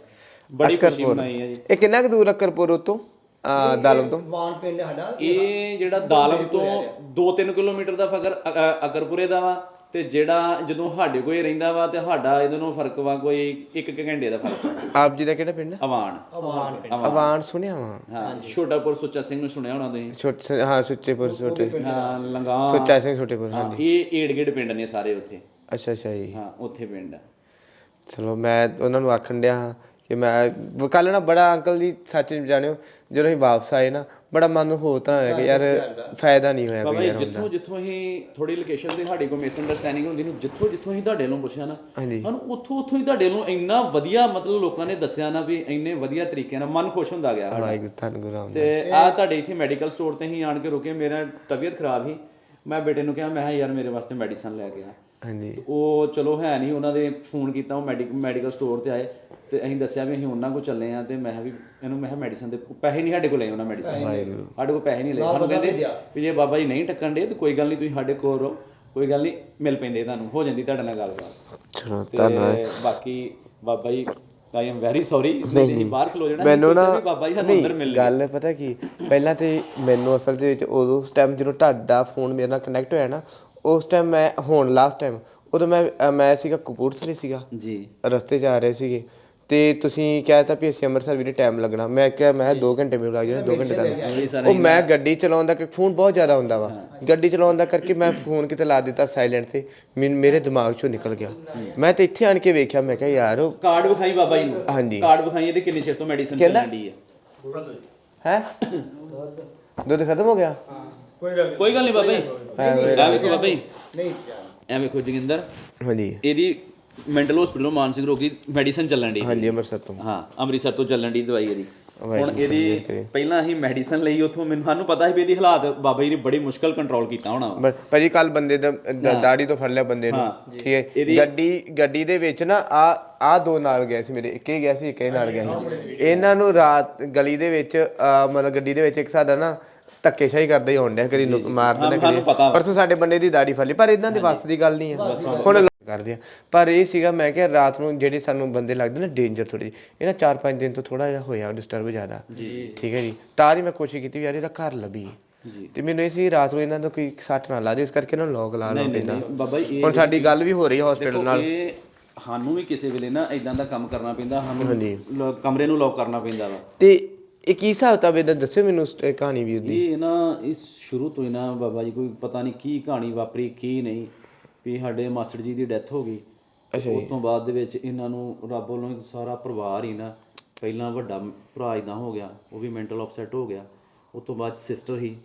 Speaker 5: ਬੜੀ ਖੁਸ਼ੀ
Speaker 2: ਅੱਕਰਪੁਰ।
Speaker 5: ਮਨਾਈ ਹੈ ਜੀ।
Speaker 2: ਇਹ ਕਿੰਨਾ ਕੁ ਦੂਰ ਅਕਰਪੁਰ ਉਤੋਂ? ਆ ਦਾਲਮ ਤੋਂ?
Speaker 1: ਵਾਨ ਪਿੰਡ ਸਾਡਾ
Speaker 5: ਇਹ ਜਿਹੜਾ ਦਾਲਮ ਤੋਂ 2-3 ਕਿਲੋਮੀਟਰ ਦਾ ਫਕਰ ਅ- ਅ- ਅਗਰਪੁਰੇ ਦਾ ਵਾ ਤੇ ਜਿਹੜਾ ਜਦੋਂ ਸਾਡੇ ਕੋਲ ਰਹਿੰਦਾ ਵਾ ਤੇ ਸਾਡਾ ਇਹਦੇ ਨੂੰ ਫ਼ਰਕ ਵਾ ਕੋਈ 1 ਘੰਟੇ ਦਾ ਫ਼ਰਕ।
Speaker 2: ਆਪ ਜੀ ਦਾ ਕਿਹੜਾ ਪਿੰਡ? ਹੈ
Speaker 5: ਅਵਾਨ।
Speaker 1: ਅਵਾਨ ਪਿੰਡ।
Speaker 2: ਅਵਾਨ। ਸੁਣਿਆ ਵਾ?
Speaker 5: ਹਾਂ ਛੋਟਾਪੁਰ ਸੁੱਚਾ ਸਿੰਘ ਨੂੰ ਸੁਣਿਆ ਹੋਣਾ ਤੁਸੀਂ?
Speaker 2: ਛੋਟੇ ਹਾਂ ਸੁੱਚੇਪੁਰ ਛੋਟੇ।
Speaker 5: ਹਾਂ ਲੰਗਾ।
Speaker 2: ਸੁੱਚਾ ਸਿੰਘ ਛੋਟੇਪੁਰ
Speaker 5: ਹਾਂ ਇਹ ਏੜਗੇੜ ਪਿੰਡ ਨੇ ਸਾਰੇ ਉੱਥੇ।
Speaker 2: ਅੱਛਾ ਅੱਛਾ ਜੀ।
Speaker 5: ਹਾਂ ਉੱਥੇ ਪਿੰਡ ਆ।
Speaker 2: ਚਲੋ ਮੈਂ ਉਹਨਾਂ ਨੂੰ ਆਖਣ ਡਿਆ ਹਾਂ ਕਿ ਮੈਂ ਕੱਲ ਨਾ ਬੜਾ ਅੰਕਲ ਜੀ ਸੱਚ ਜਾਣਿਓ ਜਦੋਂ ਅਸੀਂ ਵਾਪਸ ਆਏ ਨਾ ਬੜਾ ਮਨ ਨੂੰ ਹੋਰ ਤਰ੍ਹਾਂ ਹੋਇਆ ਕਿ ਯਾਰ ਫਾਇਦਾ ਨਹੀਂ ਹੋਇਆ ਕੋਈ ਯਾਰ ਹੁੰਦਾ।
Speaker 5: ਜਿੱਥੋਂ ਜਿੱਥੋਂ ਅਸੀਂ ਥੋੜੀ ਲੋਕੇਸ਼ਨ ਤੇ ਸਾਡੇ ਕੋਲ ਮਿਸ ਅੰਡਰਸਟੈਂਡਿੰਗ ਹੁੰਦੀ ਨੂੰ ਜਿੱਥੋਂ ਜਿੱਥੋਂ ਅਸੀਂ ਤੁਹਾਡੇ ਵੱਲੋਂ ਪੁੱਛਿਆ ਨਾ ਸਾਨੂੰ ਉੱਥੋਂ ਉੱਥੋਂ ਹੀ ਤੁਹਾਡੇ ਵੱਲੋਂ ਇੰਨਾ ਵਧੀਆ ਮਤਲਬ ਲੋਕਾਂ ਨੇ ਦੱਸਿਆ ਨਾ ਵੀ ਇੰਨੇ ਵਧੀਆ ਤਰੀਕੇ ਨਾਲ ਮਨ ਖੁਸ਼ ਹੁੰਦਾ ਗਿਆ।
Speaker 2: ਵਾਹਿਗੁਰੂ ਧੰਨ ਗੁਰੂ ਰਾਮਦਾਸ।
Speaker 5: ਤੇ ਆ ਤੁਹਾਡੇ ਇੱਥੇ ਮੈਡੀਕਲ ਸਟੋਰ ਤੇ ਹੀ ਆਣ ਕੇ ਰੁਕੇ ਮੇਰਾ ਤਬੀਅਤ ਖਰਾਬ ਸੀ। ਮੈਂ ਬੇਟੇ ਨੂੰ ਕਿਹਾ ਮੈਂ ਯਾਰ ਮੇਰੇ ਵਾਸਤੇ ਮੈਡੀਸਨ ਲੈ ਕੇ ਆ।
Speaker 2: ਹਾਂਜੀ।
Speaker 5: ਉਹ ਚਲੋ ਹੈ ਨਹੀਂ ਉਹਨਾਂ ਦੇ ਫੋਨ ਕੀਤਾ ਉਹ ਮੈਡੀਕਲ ਸਟੋਰ ਤੇ ਆਏ ਤੇ ਅਸੀਂ ਦੱਸਿਆ ਵੀ ਅਸੀਂ ਉਹਨਾਂ ਕੋਲ ਚੱਲੇ ਆ ਤੇ ਮੈਂ ਕਿਹਾ ਵੀ ਇਹਨੂੰ ਮੈਂ ਮੈਡੀਸਨ ਦੇ ਪੈਸੇ ਨਹੀਂ ਸਾਡੇ ਕੋਲ ਲਏ ਉਹਨਾਂ ਮੈਡੀਸਨ। ਸਾਡੇ ਕੋਲ ਪੈਸੇ ਨਹੀਂ ਲਏ ਸਾਨੂੰ ਕਹਿੰਦੇ ਵੀ ਜੇ ਬਾਬਾ ਜੀ ਨਹੀਂ ਟੱਕਣ ਦੇ ਤੇ ਕੋਈ ਗੱਲ ਨਹੀਂ ਤੁਸੀਂ ਸਾਡੇ ਕੋਲ ਰਹੋ ਕੋਈ ਗੱਲ ਨਹੀਂ ਮਿਲ ਪੈਂਦੇ ਤੁਹਾਨੂੰ ਹੋ ਜਾਂਦੀ ਤੁਹਾਡੇ ਨਾਲ ਗੱਲਬਾਤ।
Speaker 2: ਚਲੋ
Speaker 5: ਤੇ ਬਾਕੀ Baba ji I am very sorry ਨਹੀਂ ਨਹੀਂ। ਬਾਹਰ ਖਲੋ ਜਾਣਾ
Speaker 2: ਮੈਨੂੰ ਨਾ
Speaker 5: ਬਾਬਾ ਜੀ ਸਾਨੂੰ ਅੰਦਰ ਮਿਲ
Speaker 2: ਨਹੀਂ ਗੱਲ ਪਤਾ ਕੀ ਪਹਿਲਾਂ ਤੇ ਮੈਨੂੰ ਅਸਲ ਦੇ ਵਿੱਚ ਉਦੋਂ ਉਸ ਟਾਈਮ ਜਦੋਂ ਤੁਹਾਡਾ ਫੋਨ ਮੇਰੇ ਨਾਲ ਕਨੈਕਟ ਹੋਇਆ ਨਾ ਉਸ ਟਾਈਮ ਮੈਂ ਹੁਣ ਲਾਸਟ ਟਾਈਮ ਉਦੋਂ ਮੈਂ ਅ, ਮੈਂ ਸੀਗਾ ਕਪੂਰਥਲੇ ਸੀਗਾ।
Speaker 5: ਜੀ।
Speaker 2: ਰਸਤੇ 'ਚ ਆ ਰਹੇ ਸੀਗੇ। ਤੇ ਤੁਸੀਂ ਕਹਿਤਾ ਵੀ ਅਸੀਂ ਅੰਮ੍ਰਿਤਸਰ ਵੀ ਟਾਈਮ ਲੱਗਣਾ। ਮੈਂ ਕਿਹਾ ਮੈਂ 2 ਘੰਟੇ ਮੈਨੂੰ ਲੱਗ ਜਾਣੇ 2 ਘੰਟੇ ਤੱਕ। ਉਹ ਮੈਂ ਗੱਡੀ ਚਲਾਉਣ ਦਾ ਕਿ ਫੋਨ ਬਹੁਤ ਜ਼ਿਆਦਾ ਹੁੰਦਾ ਵਾ। ਗੱਡੀ ਚਲਾਉਣ ਦਾ ਕਰਕੇ ਮੈਂ ਫੋਨ ਕਿਤੇ ਲਾ ਦਿੱਤਾ ਸਾਇਲੈਂਟ ਤੇ। ਮੈਨ- ਮੇਰੇ ਦਿਮਾਗ 'ਚੋਂ ਨਿਕਲ ਗਿਆ। ਮੈਂ ਤੇ ਇੱਥੇ ਆਣ ਕੇ ਵੇਖਿਆ ਮੈਂ ਕਿਹਾ ਯਾਰ ਉਹ
Speaker 5: ਕਾਰਡ ਵਿਖਾਈ ਬਾਬਾ ਜੀ ਨੂੰ?
Speaker 2: ਹਾਂਜੀ।
Speaker 5: ਕਾਰਡ ਵਿਖਾਈ ਇਹਦੇ ਕਿੰਨੇ ਚਿਰ ਤੋਂ ਮੈਡੀਸਨ ਚੱਲਣ ਦੀ ਹੈ?
Speaker 2: ਹੈ? ਦੁੱਧ ਖਤਮ ਹੋ ਗਿਆ?
Speaker 5: ਕੋਈ ਗੱਲ ਨਹੀਂ। ਬਾਬਾ ਜੀ। ਐ ਵੇਖੋ ਬਾਬਾ ਜੀ।
Speaker 1: ਨਹੀਂ।
Speaker 5: ਐ ਵੇਖੋ ਜੋਗਿੰਦਰ।
Speaker 2: ਹਾਂਜੀ।
Speaker 5: ਇਹਦੀ ਮੈਂਟਲ ਹਸਪੀਟਲੋਂ ਮਾਨਸਿਕ ਰੋਗੀ ਮੈਡੀਸਨ ਚੱਲਣ ਦੀ
Speaker 2: ਹਾਂਜੀ ਅੰਮ੍ਰਿਤਸਰ ਤੋਂ।
Speaker 5: ਹਾਂ ਅੰਮ੍ਰਿਤਸਰ ਤੋਂ ਚੱਲਣ ਦੀ ਦਵਾਈ ਇਹਦੀ। ਹੁਣ ਇਹਦੀ ਪਹਿਲਾਂ ਅਸੀਂ ਮੈਡੀਸਨ ਲਈ ਉਥੋਂ ਮੈਨੂੰ ਸਾਨੂੰ ਪਤਾ ਸੀ ਵੀ ਇਹਦੀ ਹਾਲਾਤ ਬਾਬਾ ਜੀ ਨੇ ਬੜੀ ਮੁਸ਼ਕਲ ਕੰਟਰੋਲ ਕੀਤਾ ਹੋਣਾ
Speaker 2: ਭਾਜੀ ਕੱਲ ਬੰਦੇ ਦਾ ਦਾੜੀ ਤੋਂ ਫੜ ਲਿਆ ਬੰਦੇ ਨੂੰ। ਠੀਕ ਹੈ। ਗੱਡੀ ਗੱਡੀ ਦੇ ਵਿੱਚ ਨਾ ਆ ਆ ਦੋ ਨਾਲ ਗਏ ਸੀ ਮੇਰੇ। ਇੱਕ ਹੀ ਗਿਆ ਸੀ ਇੱਕ ਹੀ ਨਾਲ ਗਿਆ ਸੀ। ਇਹਨਾਂ ਨੂੰ ਰਾਤ ਗਲੀ ਦੇ ਵਿੱਚ ਮਤਲਬ ਗੱਡੀ ਦੇ ਵਿੱਚ ਇੱਕ ਸਾਡਾ ਨਾ ਧੱਕੇਸ਼ਾਹੀ ਕਰਦੇ ਹੀ ਹੋਣ ਡਿਆ ਕਦੀ ਨੁਕ- ਮਾਰ ਦਿੰਦਾ ਕਦੀ। ਪਰਸੋਂ ਸਾਡੇ ਬੰਦੇ ਦੀ ਦਾੜੀ ਫੜ ਲਈ ਪਰ ਇਦਾਂ ਦੇ ਵੱਸ ਦੀ ਗੱਲ ਨਹੀਂ ਹੈ ਹੁਣ ਕਰਦੇ ਆ। ਪਰ ਇਹ ਸੀਗਾ ਮੈਂ ਕਿਹਾ ਰਾਤ ਨੂੰ ਜਿਹੜੇ ਸਾਨੂੰ ਬੰਦੇ ਲੱਗਦੇ ਨਾ ਡੇਂਜਰ ਥੋੜੀ ਇਹ ਨਾ 4-5 ਦਿਨ ਤੋਂ ਥੋੜਾ ਜਿਹਾ ਹੋਇਆ ਡਿਸਟਰਬ ਜ਼ਿਆਦਾ। ਠੀਕ ਹੈ ਜੀ। ਤਾਂ ਹੀ ਮੈਂ ਕੋਸ਼ਿਸ਼ ਕੀਤੀ ਵੀ ਯਾਰ ਇਹਦਾ ਘਰ ਲੱਭੀਏ। ਤੇ ਮੈਨੂੰ ਇਹ ਸੀ ਰਾਤ ਨੂੰ ਇਹਨਾਂ ਦਾ ਕੋਈ ਸੱਟ ਨਾ ਲਾ ਦੇ ਇਸ ਕਰਕੇ ਇਹਨਾਂ ਨੂੰ ਲੋਕ ਲਾ ਲਓ ਪੈਂਦਾ
Speaker 5: ਬਾਬਾ ਜੀ ਇਹ
Speaker 2: ਹੁਣ ਸਾਡੀ ਗੱਲ ਵੀ ਹੋ ਰਹੀ ਹੈ ਹਸਪੀਟਲ ਨਾਲ।
Speaker 5: ਸਾਨੂੰ ਵੀ ਕਿਸੇ ਵੇਲੇ ਨਾ ਇਦਾਂ ਦਾ ਕੰਮ ਕਰਨਾ ਪੈਂਦਾ ਸਾਨੂੰ ਕਮਰੇ ਨੂੰ ਲੌਕ ਕਰਨਾ ਪੈਂਦਾ ਵਾ।
Speaker 2: ਤੇ ਇਹ ਕੀ ਹਿਸਾਬ ਤਾਂ ਇਹਦਾ ਦੱਸਿਓ ਮੈਨੂੰ ਉਸ ਕਹਾਣੀ ਵੀ ਉਹਦੀ।
Speaker 5: ਇਹ ਨਾ ਇਸ ਸ਼ੁਰੂ ਤੋਂ ਹੀ ਨਾ ਬਾਬਾ ਜੀ ਕੋਈ ਪਤਾ ਨਹੀਂ ਕੀ ਕਹਾਣੀ ਵਾਪਰੀ ਕੀ ਨਹੀਂ ਵੀ ਸਾਡੇ ਮਾਸਟਰ ਜੀ ਦੀ ਡੈਥ ਹੋ ਗਈ।
Speaker 2: ਅੱਛਾ
Speaker 5: ਉਸ ਤੋਂ ਬਾਅਦ ਦੇ ਵਿੱਚ ਇਹਨਾਂ ਨੂੰ ਰੱਬ ਵੱਲੋਂ ਹੀ ਸਾਰਾ ਪਰਿਵਾਰ ਹੀ ਨਾ ਪਹਿਲਾਂ ਵੱਡਾ ਭਰਾ ਇਦਾਂ ਹੋ ਗਿਆ ਉਹ ਵੀ ਮੈਂਟਲ ਅਪਸੈਟ ਹੋ ਗਿਆ। ਉਸ ਤੋਂ ਬਾਅਦ ਸਿਸਟਰ ਹੀ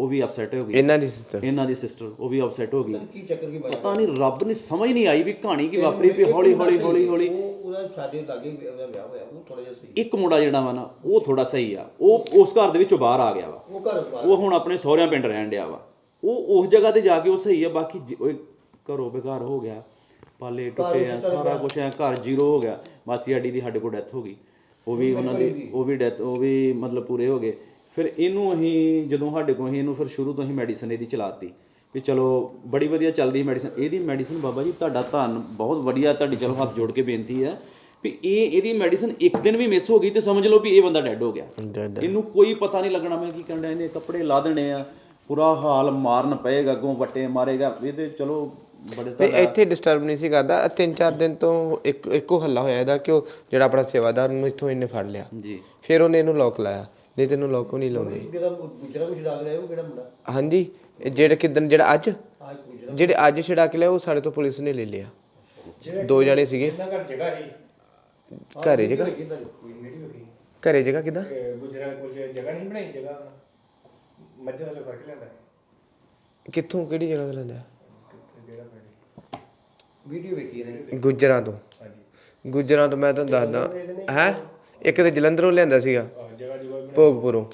Speaker 5: ਉਹ ਵੀ ਅਪਸੈਟ ਹੋ ਗਈ।
Speaker 2: ਇਹਨਾਂ ਦੀ ਸਿਸਟਰ
Speaker 5: ਇਹਨਾਂ ਦੀ ਸਿਸਟਰ ਉਹ ਵੀ ਅਪਸੈਟ ਹੋ ਗਈ।
Speaker 1: ਕੀ ਚੱਕਰ ਕੀ ਬਣਿਆ?
Speaker 5: ਪਤਾ ਨਹੀਂ ਰੱਬ ਨੇ ਸਮਝ ਨਹੀਂ ਆਈ ਵੀ ਕਹਾਣੀ ਕੀ ਵਾਪਰੀ ਵੀ ਹੌਲੀ ਹੌਲੀ ਹੌਲੀ ਹੌਲੀ।
Speaker 1: ਉਹ ਉਹਦਾ ਸਾਡੇ ਲਾਗੇ ਉਹਦਾ ਵਿਆਹ ਹੋਇਆ ਉਹ ਥੋੜਾ ਜਿਹਾ ਸਹੀ।
Speaker 5: ਇੱਕ ਮੁੰਡਾ ਜਿਹੜਾ ਵਾ ਨਾ ਉਹ ਥੋੜਾ ਸਹੀ ਆ। ਉਹ ਉਸ ਘਰ ਦੇ ਵਿੱਚੋਂ ਬਾਹਰ ਆ ਗਿਆ ਵਾ।
Speaker 1: ਉਹ ਘਰ ਬਾਹਰ।
Speaker 5: ਉਹ ਹੁਣ ਆਪਣੇ ਸਹੁਰਿਆਂ ਪਿੰਡ ਰਹਿਣ ਡਿਆ ਵਾ। ਉਹ ਉਸ ਜਗ੍ਹਾ ਤੇ ਜਾ ਕੇ ਉਹ ਸਹੀ ਆ ਬਾਕੀ ਜ- ਉਹ ਘਰੋਂ ਬੇਘਰ ਹੋ ਗਿਆ। ਪਾਲੇ ਟੁੱਟੇ ਆ ਸਾਰਾ ਕੁਝ ਆ ਘਰ ਜ਼ੀਰੋ ਹੋ ਗਿਆ। ਮਾਸੀ ਸਾਡੀ ਦੀ ਸਾਡੇ ਕੋਲ ਡੈਥ ਹੋ ਗਈ। ਉਹ ਵੀ ਉਹਨਾਂ ਦੀ ਉਹ ਵੀ ਡੈਥ ਉਹ ਵੀ ਮਤਲਬ ਪੂਰੇ ਹੋ ਗਏ। ਫਿਰ ਇਹਨੂੰ ਅਸੀਂ ਜਦੋਂ ਸਾਡੇ ਕੋਲ ਅਸੀਂ ਇਹਨੂੰ ਫਿਰ ਸ਼ੁਰੂ ਤੋਂ ਹੀ ਮੈਡੀਸਨ ਇਹਦੀ ਚਲਾਤੀ ਵੀ ਚਲੋ ਬੜੀ ਵਧੀਆ ਚੱਲਦੀ ਮੈਡੀਸਨ ਇਹਦੀ ਮੈਡੀਸਨ ਬਾਬਾ ਜੀ ਤੁਹਾਡਾ ਧੰਨ ਬਹੁਤ ਵਧੀਆ ਤੁਹਾਡੀ ਚਲੋ ਹੱਥ ਜੋੜ ਕੇ ਬੇਨਤੀ ਹੈ ਵੀ ਇਹ ਇਹਦੀ ਮੈਡੀਸਨ ਇੱਕ ਦਿਨ ਵੀ ਮਿਸ ਹੋ ਗਈ ਤੇ ਸਮਝ ਲਓ ਵੀ ਇਹ ਬੰਦਾ ਡੈੱਡ ਹੋ ਗਿਆ। ਇਹਨੂੰ ਕੋਈ ਪਤਾ ਨਹੀਂ ਲੱਗਣਾ ਮੈਂ ਕੀ ਕਰਨ ਡਿਆ ਇਹਨੇ ਕੱਪੜੇ ਲਾ ਦੇਣੇ ਆ ਪੂਰਾ ਹਾਲ ਮਾਰਨ ਪਏਗਾ ਅੱਗੋਂ ਵੱਟੇ ਮਾਰੇਗਾ ਇਹਦੇ ਚਲੋ ਬੜੇ
Speaker 2: ਤੇ ਇੱਥੇ ਡਿਸਟਰਬ ਨਹੀਂ ਸੀ ਕਰਦਾ ਤਿੰਨ ਚਾਰ ਦਿਨ ਤੋਂ ਇੱਕ ਇੱਕੋ ਹੱਲਾ ਹੋਇਆ ਇਹਦਾ ਕਿ ਉਹ ਜਿਹੜਾ ਆਪਣਾ ਸੇਵਾਦਾਰ ਨੂੰ ਇੱਥੋਂ ਇਹਨੇ ਫੜ ਲਿਆ।
Speaker 5: ਜੀ।
Speaker 2: ਫਿਰ ਉਹਨੇ ਇਹਨੂੰ ਲੋਕ ਲਾਇਆ। ਨਹੀਂ ਤੈਨੂੰ ਲੋਕ ਨਹੀਂ ਲਾਉਂਦੇ।
Speaker 1: ਜਿਹੜਾ ਗੁਜਰਾ ਕੁਝ ਲੱਗ ਰਿਹਾ ਉਹ ਕਿਹੜਾ ਮੁੰਡਾ?
Speaker 2: ਹਾਂਜੀ ਇਹ ਜਿਹੜਾ ਕਿਦਨ ਜਿਹੜਾ ਅੱਜ? ਜਿਹੜੇ ਅੱਜ ਛਡਾ ਕੇ ਲਿਆ ਉਹ ਸਾਡੇ ਤੋਂ ਪੁਲਿਸ ਨੇ ਲੈ ਲਿਆ। ਦੋ ਜਣੇ ਸੀਗੇ।
Speaker 4: ਘਰ ਜਗ੍ਹਾ ਹੀ
Speaker 2: ਘਰੇ ਜਗ੍ਹਾ?
Speaker 1: ਕਿੰਦਾ
Speaker 4: ਵੀਡੀਓ ਵੇਖੀ
Speaker 2: ਘਰੇ ਜਗ੍ਹਾ ਕਿਦਾਂ?
Speaker 4: ਗੁਜਰਾ ਕੁਝ ਜਗ੍ਹਾ ਨਹੀਂ ਬਣਾਈ ਜਗ੍ਹਾ? ਮੱਝਾਂ ਵਾਲੇ ਫ਼ਰਕ ਲੈਂਦਾ
Speaker 2: ਕਿੱਥੋਂ ਕਿਹੜੀ ਜਗ੍ਹਾ ਤੋਂ ਲੈਂਦਾ
Speaker 4: ਜਿਹੜਾ
Speaker 1: ਵੀਡੀਓ ਵੇਖੀ ਇਹਨੇ।
Speaker 2: ਗੁੱਜਰਾਂ ਤੋਂ।
Speaker 4: ਹਾਂਜੀ।
Speaker 2: ਗੁੱਜਰਾਂ ਤੋਂ ਮੈਂ ਤੁਹਾਨੂੰ ਦੱਸਦਾ। ਹੈ? ਇੱਕ ਤੇ ਜਲੰਧਰੋਂ ਲਿਆਂਦਾ ਸੀਗਾ।
Speaker 4: ਜਗ੍ਹਾ ਜਗ੍ਹਾ
Speaker 2: ਭੋਗਪੁਰੋਂ।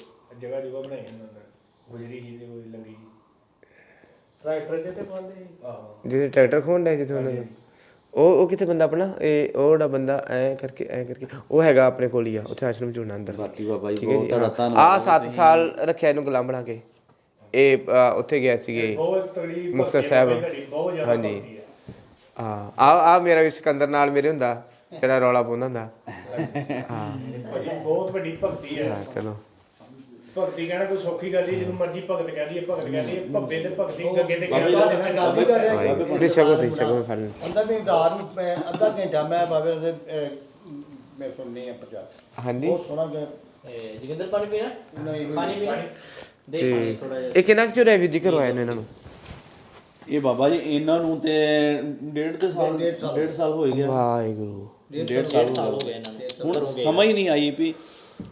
Speaker 4: ਜਗ੍ਹਾ ਜਗ੍ਹਾ ਬਣਾਈ ਇਹਨਾਂ ਨੇ। ਗੁਜਰੀ ਹੀ ਤੇ ਕੋਈ ਲੰਗੀ ਟਰੈਕਟਰ ਦੇ ਤੇ ਪਾਉਂਦੇ ਆਹੋ।
Speaker 2: ਜਿਹਦੇ ਟਰੈਕਟਰ ਖੋਣ ਡਿਆ ਜਿੱਥੇ ਉਹਨਾਂ ਦਾ ਉਹ ਉਹ ਕਿੱਥੇ ਬੰਦਾ ਆਪਣਾ? ਇਹ ਉਹ ਜਿਹੜਾ ਬੰਦਾ ਐ ਕਰਕੇ ਐ ਕਰਕੇ ਉਹ ਹੈਗਾ ਆਪਣੇ ਕੋਲ ਹੀ ਆ ਉੱਥੇ ਆਸ਼ਰਮ ਚ ਹੋਣਾ ਅੰਦਰ।
Speaker 5: ਬਾਕੀ ਬਾਬਾ ਜੀ
Speaker 2: ਠੀਕ ਹੈ
Speaker 5: ਬਹੁਤ
Speaker 2: ਜੀ
Speaker 5: ਤੁਹਾਡਾ
Speaker 2: ਆ
Speaker 5: ਧੰਨਵਾਦ
Speaker 2: 7 ਸਾਲ ਰੱਖਿਆ ਇਹਨੂੰ ਗੁਲਾਮ ਬਣਾ ਕੇ। ਇਹ ਅ, ਉੱਥੇ ਗਿਆ ਸੀਗੇ।
Speaker 4: ਬਹੁਤ
Speaker 2: ਮੁਕਤਸਰ ਸਾਹਿਬ।
Speaker 4: ਬਹੁਤ ਜ਼ਿਆਦਾ
Speaker 2: ਹਾਂਜੀ।
Speaker 4: ਭਗਤੀ ਹੈ।
Speaker 2: ਹਾਂ। ਆ ਆ ਮੇਰਾ ਵੀ ਸਿਕੰਦਰ ਨਾਲ ਮੇਰੇ ਹੁੰਦਾ। ਜਿਹੜਾ ਰੌਲਾ ਪਾਉਂਦਾ ਹੁੰਦਾ?
Speaker 4: ਭਾਜੀ ਬਹੁਤ ਵੱਡੀ ਭਗਤੀ ਹੈ।
Speaker 2: ਹਾਂ ਚਲੋ।
Speaker 4: ਭਗਤੀ ਕਹਿਣਾ ਕੋਈ ਸੌਖੀ ਗੱਲ ਨਹੀਂ ਜਿਹਨੂੰ ਮਰਜ਼ੀ ਭਗਤ ਕਹਿ ਦਈਏ ਭਗਤ ਕਹਿ ਦਈਏ ਭੱਬੇ ਤੇ ਭਗਤੀ ਗੱਗੇ ਤੇ
Speaker 1: ਬਾਬੇ ਦਾ ਮੈਂ ਗੱਲ ਨਹੀਂ ਕਰ ਰਿਹਾ
Speaker 2: ਭਾਈ ਤੇ ਸ਼ਗੋ ਤੇ ਸ਼ਗੋ ਫੜ ਲੈ।
Speaker 1: ਅੰਦਰ ਵੀ ਰਾਤ ਨੂੰ ਮੈਂ ਅੱਧਾ ਘੰਟਾ ਮੈਂ ਬਾਬੇ ਦੇ ਅਹ, ਮੈਂ ਸੁਣਨੀ ਆ ਪ੍ਰਚਾਰ।
Speaker 2: ਹਾਂਜੀ।
Speaker 1: ਬਹੁਤ ਸੋਹਣਾ ਗਾ-
Speaker 6: ਇਹ ਜੋਗਿੰਦਰ ਪਾਣੀ ਪੀਣਾ?
Speaker 1: ਨਹੀਂ
Speaker 6: ਪਾਣੀ ਪੀਣਾ? ਦੇ
Speaker 2: ਤੇ
Speaker 6: ਪਾਣੀ ਥੋੜਾ ਜਿਹਾ।
Speaker 2: ਇਹ ਕਿੰਨਾ ਕੁ ਰੈਵਿਊ ਕਰਵਾਇਆ ਨੇ ਇਹਨਾਂ ਨੂੰ?
Speaker 5: ਇਹ ਬਾਬਾ ਜੀ ਇਹਨਾਂ ਨੂੰ ਤੇ ਡੇਢ ਦੇ ਸਾਲ। ਡੇਢ ਸਾਲ ਹੋ ਹੀ ਗਿਆ।
Speaker 2: ਵਾਹਿਗੁਰੂ।
Speaker 5: ਡੇਢ ਸਾਲ
Speaker 6: ਸਾਲ ਹੋ ਗਏ ਇਹਨਾਂ ਨੂੰ
Speaker 5: ਹੁਣ ਸਮਝ ਨਹੀਂ ਆਈ ਵੀ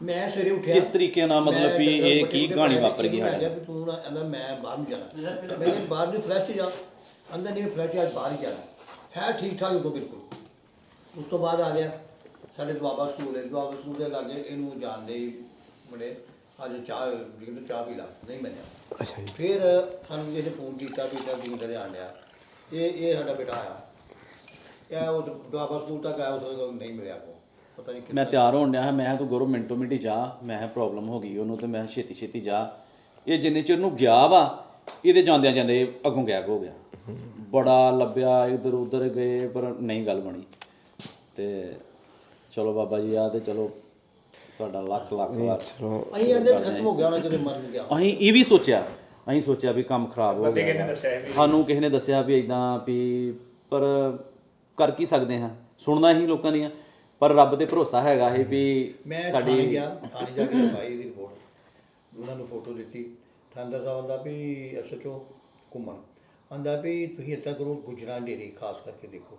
Speaker 1: ਮੈਂ ਸਵੇਰੇ ਉੱਠਿਆ।
Speaker 5: ਕਿਸ ਤਰੀਕੇ ਨਾਲ ਮਤਲਬ ਵੀ ਇਹ ਕੀ ਕਹਾਣੀ ਵਾਪਰ ਗਈ ਸਾਡੇ
Speaker 1: ਵੀ ਤੂੰ ਨਾ ਕਹਿੰਦਾ ਮੈਂ ਬਾਹਰ ਨੂੰ ਜਾਣਾ। ਮੈਂ ਕਿਹਾ ਬਾਹਰ ਨਹੀਂ ਫਲੈਸ਼ ਜਾ। ਅੰਦਰ ਨਹੀਂ ਫਲੈਸ਼ ਅੱਜ ਬਾਹਰ ਹੀ ਜਾਣਾ। ਹੈ ਠੀਕ ਠਾਕ ਉਦੋਂ ਬਿਲਕੁਲ। ਉਸ ਤੋਂ ਬਾਅਦ ਆ ਗਿਆ ਸਾਡੇ ਦੁਆਬਾ ਸਕੂਲ ਹੈ ਦੁਆਬਾ ਸਕੂਲ ਦੇ ਲਾਗੇ ਇਹਨੂੰ ਜਾਣਦੇ ਹੀ ਬੜੇ ਅੱਜ ਚਾਹ ਜਿੰਦ ਚਾਹ ਪੀ ਲਾ। ਨਹੀਂ ਮੰਨਿਆ
Speaker 2: ਅੱਛਾ ਜੀ।
Speaker 1: ਫਿਰ ਸਾਨੂੰ ਇਹਨੇ ਫੋਨ ਕੀਤਾ ਵੀ ਤਾਂ ਜਿੰਦ ਦੇ ਆਣਿਆ ਇਹ ਇਹ ਸਾਡਾ ਬੇਟਾ ਆਇਆ। ਇਹ ਉਹ ਦੁਆਬਾ ਸਕੂਲ ਤੱਕ ਆਇਆ ਉਸ ਤੋਂ ਨਹੀਂ ਮਿਲਿਆ ਕੋ ਪਤਾ ਨਹੀਂ
Speaker 5: ਮੈਂ ਤਿਆਰ ਹੋਣ ਡਿਆ ਮੈਂ ਕਿਹਾ ਤੂੰ ਗੁਰੂ ਮਿੰਟੋ ਮਿੰਟੀ ਜਾ ਮੈਂ ਪ੍ਰੋਬਲਮ ਹੋ ਗਈ ਉਹਨੂੰ ਤੇ ਮੈਂ ਕਿਹਾ ਛੇਤੀ ਛੇਤੀ ਜਾ। ਇਹ ਜਿੰਨੇ ਚਿਰ ਨੂੰ ਗਿਆ ਵਾ ਇਹਦੇ ਜਾਂਦਿਆਂ ਜਾਂਦੇ ਅੱਗੋਂ ਗਾਇਬ ਹੋ ਗਿਆ। ਬੜਾ ਲੱਭਿਆ ਇਧਰ ਉਧਰ ਗਏ ਪਰ ਨਹੀਂ ਗੱਲ ਬਣੀ। ਤੇ ਚਲੋ ਬਾਬਾ ਜੀ ਆ ਤੇ ਚਲੋ ਤੁਹਾਡਾ ਲੱਖ ਲੱਖ ਵਾਰ
Speaker 2: ਚਲੋ।
Speaker 1: ਅਸੀਂ ਇਹਦੇ ਖਤਮ ਹੋ ਗਿਆ ਉਹਨਾਂ ਕਿਤੇ ਮਰ ਗਿਆ।
Speaker 5: ਅਸੀਂ ਇਹ ਵੀ ਸੋਚਿਆ ਅਸੀਂ ਸੋਚਿਆ ਵੀ ਕੰਮ ਖਰਾਬ ਹੋ ਗਿਆ ਸਾਨੂੰ ਕਿਸੇ ਨੇ ਦੱਸਿਆ ਵੀ ਇਦਾਂ ਵੀ ਪਰ ਕਰ ਕੀ ਸਕਦੇ ਹਾਂ? ਸੁਣਨਾ ਹੀ ਲੋਕਾਂ ਦੀਆਂ। ਪਰ ਰੱਬ ਤੇ ਭਰੋਸਾ ਹੈਗਾ ਇਹ ਵੀ
Speaker 1: ਮੈਂ ਥਾਣੇ
Speaker 5: ਸਾਡੀ
Speaker 1: ਗਿਆ ਥਾਣੇ ਜਾ ਕੇ ਲਗਾਈ ਦੀ ਰਿਪੋਰਟ ਉਹਨਾਂ ਨੂੰ ਫੋਟੋ ਦਿੱਤੀ। ਥਾਣੇਦਾਰ ਸਾਹਿਬ ਆਂਦਾ ਵੀ ਐਸਐਚਓ ਘੁੰਮਣ। ਆਂਦਾ ਵੀ ਤੁਸੀਂ ਇੱਦਾਂ ਕਰੋ ਗੁਜਰਾਂ ਡੇਰੀ ਖਾਸ ਕਰਕੇ ਦੇਖੋ।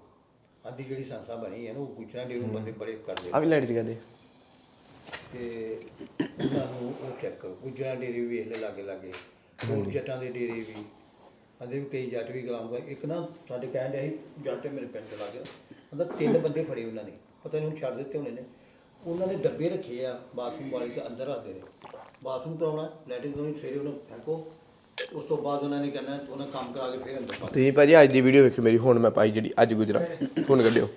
Speaker 1: ਆਂਦੀ ਜਿਹੜੀ ਸੰਸਥਾ ਬਣੀ ਹੈ ਨਾ ਉਹ ਗੁਜਰਾਂ ਡੇਰੀ ਨੂੰ ਬੰਦੇ ਬੜੇ ਕਰਦੇ
Speaker 2: ਆ ਵੀ ਲਾਈਟ ਜਗਾ ਦੇ
Speaker 1: ਤੇ ਉਹਨਾਂ ਨੂੰ ਉਹ ਚੈੱਕ ਕਰੋ। ਗੁਜਰਾਂ ਡੇਰੀ ਵੀ ਵੇਖ ਲੈ ਲਾਗੇ ਲਾਗੇ ਹੋਰ ਜੱਟਾਂ ਦੇ ਡੇਰੇ ਵੀ। ਆਂਦੇ ਵੀ ਕਈ ਜੱਟ ਵੀ ਗੁਲਾਮ ਹੋਏ। ਇੱਕ ਨਾ ਸਾਡੇ ਕਹਿਣ ਡਿਆ ਸੀ ਜੱਟ ਮੇਰੇ ਪਿੰਡ ਚ ਲੱਗ ਗਿਆ। ਆਂਦਾ ਤਿੰਨ ਬੰਦੇ ਫੜੇ ਉਹਨਾਂ ਨੇ ਪਤਾ ਨਹੀਂ ਹੁਣ ਛੱਡ ਦਿੱਤੇ ਹੋਣੇ ਨੇ। ਉਹਨਾਂ ਨੇ ਡੱਬੇ ਰੱਖੇ ਆ ਬਾਥਰੂਮ ਵਾਲੇ ਦੇ ਅੰਦਰ ਰੱਖਦੇ ਨੇ ਬਾਥਰੂਮ ਕਰਾਉਣਾ ਲੈਟਰਿੰਗ ਕਰਾਉਣੀ ਸਵੇਰੇ ਉਹਨੂੰ ਫੈਂਕੋ। ਉਸ ਤੋਂ ਬਾਅਦ ਉਹਨਾਂ ਨੇ ਕਹਿਣਾ ਉਹਨਾਂ ਕੰਮ ਕਰਾ ਕੇ ਫਿਰ ਅੰਦਰ ਪਾ
Speaker 2: ਤੁਸੀਂ ਭਾਜੀ ਅੱਜ ਦੀ ਵੀਡੀਓ ਵੇਖੋ ਮੇਰੀ ਹੁਣ ਮੈਂ ਪਾਈ ਜਿਹੜੀ ਅੱਜ ਗੁਜਰਾ ਫੋਨ ਕੱਢਿਓ।